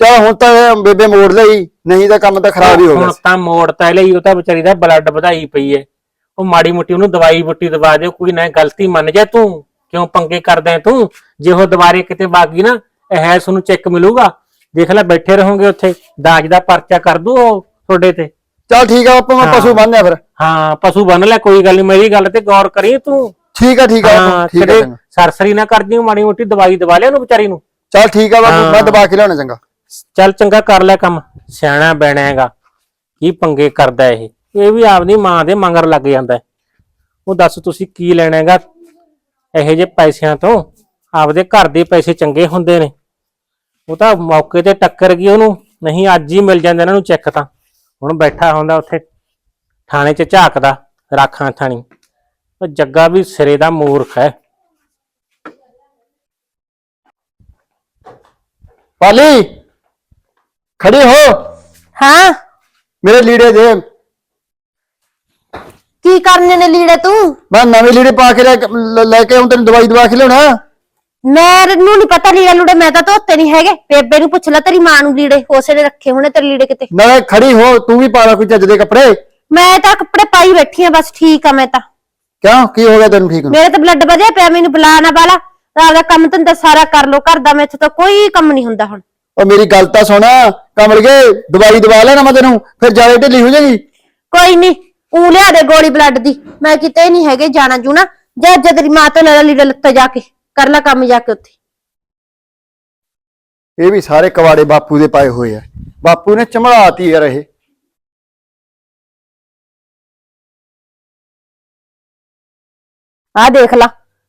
ਚਲ ਹੁਣ ਤਾਂ ਬੇਬੇ ਮੋੜ ਲਈ ਨਹੀਂ ਤਾਂ ਕੰਮ ਤਾਂ ਖਰਾਬ ਹੀ ਹੋ ਗਿਆ ਹੁਣ ਤਾਂ ਮੋੜ ਤਾਂ ਲਈ ਉਹ ਤਾਂ ਵਿਚਾਰੀ ਦਾ ਬਲੱਡ ਵਧਾਈ ਪਈ ਐ ਉਹ ਮਾੜੀ ਮੁੱਟੀ ਉਹਨੂੰ ਦਵਾਈ ਬੁੱਟੀ ਦਵਾ ਦਿਓ ਕੋਈ ਨਾ ਗਲਤੀ ਮੰਨ ਜਾ ਤੂੰ। ਕਿਉਂ ਪੰਗੇ ਕਰਦਾ ਹੈ ਤੂੰ? ਜੇ ਉਹ ਦੁਬਾਰੇ ਕਿਤੇ ਬਾਗੀ ਨਾ ਇਹ ਤੁਹਾਨੂੰ ਚੈੱਕ ਮਿਲੂਗਾ। ਦੇਖ ਲੈ ਬੈਠੇ ਰਹੋਗੇ ਉੱਥੇ ਦਾਜ ਦਾ ਪਰਚਾ ਕਰ ਦੂ ਉਹ ਤੁਹਾਡੇ ਤੇ। ਚਲ ਠੀਕ ਆ ਬਾਪੂ ਮੈਂ। ਪਸ਼ੂ ਬੰਨਿਆ ਫਿਰ। ਹਾਂ ਪਸ਼ੂ ਬੰਨ ਲੈ ਕੋਈ ਗੱਲ ਨਹੀਂ ਮੇਰੀ ਗੱਲ ਤੇ ਗੌਰ ਕਰੀ ਤੂੰ। ਠੀਕ ਆ ਠੀਕ ਆ ਹਾਂ ਬਾਪੂ, ਠੀਕ ਆ ਕਿਤੇ ਚੰਗਾ। ਸਰਸਰੀ ਨਾ ਕਰਦੀ ਮਾੜੀ ਮੋਟੀ ਦਵਾਈ ਦਵਾ ਲਿਆ ਉਹਨੂੰ ਵਿਚਾਰੀ ਨੂੰ। ਚਲ ਠੀਕ ਆ ਬਾਪੂ। ਮੈਂ ਦਬਾ ਕੇ ਲਿਆਉਣਾ ਚੰਗਾ। ਚੱਲ ਚੰਗਾ ਕਰ ਲੈ ਕੰਮ। ਸਿਆਣਾ ਬੈਣਾ ਹੈਗਾ। ਕੀ ਪੰਗੇ ਕਰਦਾ ਇਹ? ਇਹ ਵੀ ਆਪਦੀ ਮਾਂ ਦੇ ਮੰਗਰ ਲੱਗ ਜਾਂਦਾ ਹੈ। ਉਹ ਦੱਸ ਤੁਸੀਂ ਕੀ ਲੈਣਾ ਹੈਗਾ ਇਹੋ ਜਿਹੇ ਪੈਸਿਆਂ ਤੋਂ? ਆਪਦੇ ਘਰ ਦੇ ਪੈਸੇ ਚੰਗੇ ਹੁੰਦੇ ਨੇ। ਉਹ ਤਾਂ ਮੌਕੇ ਤੇ ਟੱਕਰ ਗਈ ਉਹਨੂੰ। ਨਹੀਂ ਅੱਜ ਹੀ ਮਿਲ ਜਾਂਦਾ ਇਹਨਾਂ ਨੂੰ ਚੈੱਕ ਤਾਂ। ਹੁਣ ਬੈਠਾ ਹੁੰਦਾ ਉੱਥੇ। ਥਾਣੇ 'ਚ ਝਾਕਦਾ ਰਾਖਾਂ ਥਾਣੀ। ਉਹ ਜੱਗਾ ਵੀ ਸਿਰੇ ਦਾ ਮੂਰਖ ਹੈ। ਪਾਲੀ! ਖੜੀ ਹੋ! ਹਾਂ? ਮੇਰੇ ਲੀੜੇ ਦੇ। ਕੀ ਕਰਨੇ ਨੇ ਲੀੜੇ ਤੂੰ? ਮੈਂ ਨਵੇਂ ਲੀੜੇ ਪਾ ਕੇ ਲੈ ਕੇ- ਲ- ਲੈ ਕੇ ਆਉਂ ਤੈਨੂੰ ਦਵਾਈ ਦਵਾ ਕੇ ਲਿਆਉਣਾ। ਮੈਨੂੰ ਨਹੀਂ ਪਤਾ ਲੀੜੇ ਲੂੜੇ ਮੈਂ ਤਾਂ ਧੋਤੇ ਨਹੀਂ ਹੈਗੇ। ਬੇਬੇ ਨੂੰ ਪੁੱਛ ਲੈ ਤੇਰੀ ਮਾਂ ਨੂੰ ਲੀੜੇ ਉਸੇ ਨੇ ਰੱਖੇ ਹੋਣੇ ਤੇਰੇ ਲੀੜੇ ਕਿਤੇ। ਨਾਲੇ ਖੜੀ ਹੋ ਤੂੰ ਵੀ ਪਾ ਲੈ ਕੋਈ ਚੱਜ ਦੇ ਕੱਪੜੇ। ਮੈਂ ਤਾਂ ਕੱਪੜੇ ਪਾਈ ਬੈਠੀ ਆ ਬਸ ਠੀਕ ਆ ਮੈਂ ਤਾਂ। ਕਿਉਂ? ਕੀ ਹੋ ਗਿਆ ਤੈਨੂੰ ਠੀਕ ਨੂੰ? ਮੇਰੇ ਤਾਂ ਬਲੱਡ ਵਧਿਆ ਪਿਆ ਮੈਨੂੰ ਬੁਲਾ ਨਾ ਬਾਲਾ। ਆਪਦਾ ਕੰਮ ਧੰਦਾ ਸਾਰਾ ਕਰ ਲੋ ਘਰ ਦਾ ਮੈਥੋਂ ਤਾਂ ਕੋਈ ਕੰਮ ਨਹੀਂ ਹੁੰਦਾ ਹੁਣ। ਉਹ ਮੇਰੀ ਗੱਲ ਤਾਂ ਸੁਣ ਕਮਲ ਗਏ ਦਵਾਈ ਦਵਾ ਲੈਣਾ ਮੈਂ ਤੈਨੂੰ ਫਿਰ ਜ਼ਿਆਦਾ ਢਿੱਲੀ ਹੋ ਜਾਏਗੀ। ਕੋਈ ਨਹੀਂ ਉਹ ਲਿਆ ਦੇ ਗੋਲੀ ਬਲੱਡ ਦੀ। ਮੈਂ ਕਿਤੇ ਨਹੀਂ ਹੈਗੇ ਜਾਣਾ ਜੂਣਾ। ਜਾ ਜਾ ਤੇਰੀ ਮਾਂ ਤੋਂ ਲੈ ਲੈ ਲੀੜੇ ਲੱਤੇ ਜਾ ਕੇ। ਕਰ ਲੈ ਕੰਮ ਜਾ ਕੇ ਉੱਥੇ। ਇਹ ਵੀ ਸਾਰੇ ਕਵਾੜੇ ਬਾਪੂ ਦੇ ਪਾਏ ਹੋਏ ਆ। ਬਾਪੂ ਨੇ ਚਮੜਾਤੀ ਯਾਰ ਇਹ। ਆ ਦੇਖ ਲਾ।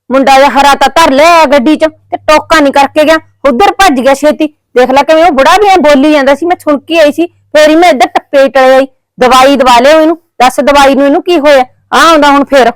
ਮੁੰਡਾ ਜਿਹਾ ਹਰਾ ਤਾਂ ਧਰ ਲਿਆ ਗੱਡੀ 'ਚ ਤੇ ਟੋਕਾ ਨਹੀਂ ਕਰਕੇ ਗਿਆ। ਉਧਰ ਭੱਜ ਗਿਆ ਛੇਤੀ। ਦੇਖ ਲੈ ਕਿਵੇਂ ਉਹ ਬੁੜਾ ਵੀ ਐਂ ਬੋਲੀ ਜਾਂਦਾ ਸੀ। ਮੈਂ ਸੁਣ ਕੇ ਆਈ ਸੀ। ਫੇਰ ਹੀ ਮੈਂ ਇੱਧਰ ਟੱਪੇ ਟਲੇ ਆਈ। ਦਵਾਈ ਦਵਾ ਲਿਓ ਇਹਨੂੰ। ਦੱਸ ਦਵਾਈ ਨੂੰ ਇਹਨੂੰ ਕੀ ਹੋਇਆ? ਆ ਆਉਂਦਾ ਹੁਣ ਫੇਰ।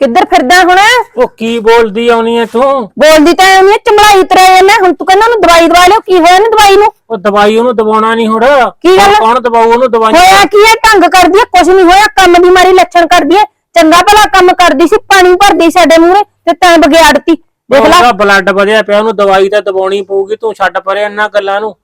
ਕਿੱਧਰ ਫਿਰਦਾ ਹੁਣ? ਉਹ ਕੀ ਬੋਲਦੀ ਆਉਣੀ ਐ ਤੂੰ ਬੋਲਦੀ ਤਾਂ ਐਵੇਂ ਚਮੜਾਈ ਤਰਾ ਜਾਂਦਾ ਹੁਣ ਤੂੰ ਕਹਿੰਦਾ ਉਹਨੂੰ ਦਵਾਈ ਦਵਾ ਲਿਓ ਕੀ ਹੋਇਆ ਇਹਨੂੰ ਦਵਾਈ ਨੂੰ? ਉਹ ਦਵਾਈ ਉਹਨੂੰ ਦਵਾਉਣਾ ਨਹੀਂ ਹੁਣ। ਕੀ ਗੱਲ? ਕੌਣ ਦਵਾਉ ਉਹਨੂੰ ਦਵਾਈ? ਹੋਇਆ ਕੀ ਹੈ ਢੰਗ ਕਰਦੀ ਹੈ ਕੁਝ ਨਹੀਂ ਹੋਇਆ। ਕੰਮ ਦੀ ਮਾਰੀ ਲੱਛਣ ਕਰਦੀ ਹੈ ਚੰਗਾ ਭਲਾ ਕੰਮ ਕਰਦੀ ਸੀ ਪਾਣੀ ਭਰਦੀ ਸਾਡੇ ਮੂਹਰੇ ਤੇ ਤੈਂ ਬਗਿਆੜਤੀ ਦੇਖ ਲੈ। ਉਹਦਾ ਬਲੱਡ ਵਧਿਆ ਪਿਆ ਉਹਨੂੰ ਦਵਾਈ ਤਾਂ ਦਵਾਉਣੀ ਪਊਗੀ। ਤੂੰ ਛੱਡ ਪਰੇ ਇਹਨਾਂ ਗੱਲਾਂ ਨੂੰ।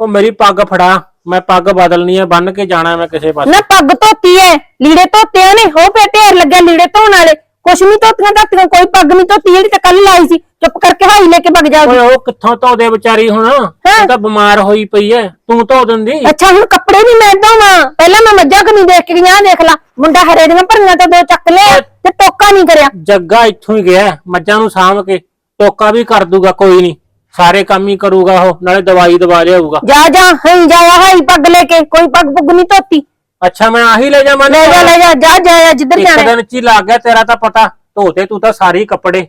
ਉਹ ਮੇਰੀ ਪੱਗ ਫੜਾ। ਮੈਂ ਪੱਗ ਬਦਲਣੀ ਹੈ ਬੰਨ ਕੇ ਜਾਣਾ ਮੈਂ ਕਿਸੇ ਪਾਸੇ। ਨਾ ਪੱਗ ਧੋਤੀ ਐ ਲੀੜੇ ਧੋਤੇ ਨੇ ਹੋ ਪੇ ਢੇਰ ਲੱਗਿਆ ਲੀੜੇ ਧੋਣ ਵਾਲੇ। ਕੁਛ ਨਹੀਂ ਧੋਤੀਆਂ ਧਾਤੀਆਂ ਕੋਈ ਪੱਗ ਨਹੀਂ ਧੋਤੀ ਜਿਹੜੀ ਤੇ ਕੱਲ ਲਾਈ ਸੀ। ਚੁੱਪ ਕਰਕੇ ਹਾਈ ਲੈ ਕੇ ਭੱਗ ਜਾ ਓਏ ਉਹ ਕਿੱਥੋਂ ਧੋਦੇ ਵਿਚਾਰੀ ਹੁਣ? ਉਹ ਤਾਂ ਬਿਮਾਰ ਹੋਈ ਪਈ ਐ। ਤੂੰ ਧੋ ਦਿੰਦੀ। ਅੱਛਾ ਹੁਣ ਕੱਪੜੇ ਵੀ ਮੈਂ ਧੋਵਾਂ। ਪਹਿਲਾਂ ਮੈਂ ਮੱਝਾਂ ਕਨੀ ਦੇਖ ਕੇ ਗਿਆ ਦੇਖ ਲਾ। ਮੁੰਡਾ ਹਰੇ ਦੀਆਂ ਭਰੀਆਂ ਤੋਂ ਦੋ ਚੱਕ ਲਿਆ ਤੇ ਟੋਕਾ ਨਹੀਂ ਕਰਿਆ। ਜੱਗਾ ਇੱਥੋਂ ਹੀ ਗਿਆ ਮੱਝਾਂ ਨੂੰ ਸਾਂਭ ਕੇ। ਟੋਕਾ ਵੀ ਕਰ ਦੂਗਾ ਕੋਈ ਨਹੀਂ ਸਾਰੇ ਕੰਮ ਹੀ ਕਰੂਗਾ ਉਹ ਨਾਲੇ ਦਵਾਈ ਦਵਾ ਲਿਆਊਗਾ। ਜਾ ਜਾ ਹਈ ਜਾਇਆ ਹਾਈ ਪੱਗ ਲੈ ਕੇ ਕੋਈ ਪੱਗ ਪੁੱਗ ਨਹੀਂ ਧੋਤੀ। ਅੱਛਾ ਮੈਂ ਆਹੀ ਲੈ ਜਾਵਾਂ ਲੈ ਜਾ ਲੈ ਜਾ ਜਾ ਜਾ ਜਿੱਧਰ ਇੱਕ ਜਾਣਾ ਦਿਨ ਚ ਹੀ ਲੱਗ ਗਿਆ ਤੇਰਾ ਤਾਂ ਪਤਾ ਧੋਤੇ ਤੂੰ ਤਾਂ ਸਾਰੇ ਹੀ ਕੱਪੜੇ।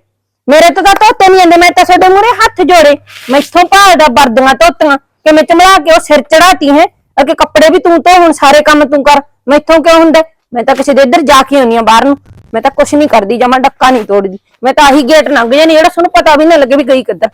ਮੇਰੇ ਤੋਂ ਤਾਂ ਧੋਤੇ ਨਹੀਂ ਜਾਂਦੇ ਮੈਂ ਤਾਂ ਤੁਹਾਡੇ ਮੂਹਰੇ ਹੱਥ ਜੋੜੇ। ਮੈਥੋਂ ਭਾਲਦਾ ਵਰਦੀਆਂ ਧੋਤੀਆਂ ਕਿ ਮੈਂ ਚਮੜਾ ਕੇ ਉਹ ਸਿਰ ਚੜਾਤੀ ਹੈ ਅਗੇ ਕੱਪੜੇ ਵੀ ਤੂੰ ਧੋ ਹੁਣ ਸਾਰੇ ਕੰਮ ਤੂੰ ਕਰ। ਮੈਥੋਂ ਕਿਉਂ ਹੁੰਦਾ ਮੈਂ ਤਾਂ ਕਿਸੇ ਦੇ ਇੱਧਰ ਜਾ ਕੇ ਆਉਣੀ ਆ ਬਾਹਰ ਨੂੰ। ਮੈਂ ਤਾਂ ਕੁਛ ਨਹੀਂ ਕਰਦੀ ਜਮਾ ਡੱਕਾ ਨਹੀਂ ਤੋੜਦੀ। ਮੈਂ ਤਾਂ ਆਹੀ ਗੇਟ ਲੰਘ ਜਾਣੀ ਜਿਹੜਾ ਤੁਹਾਨੂੰ ਪਤਾ ਵੀ ਨਾ ਲੱਗੇ ਵੀ ਗਈ ਕਿੱਧਰ।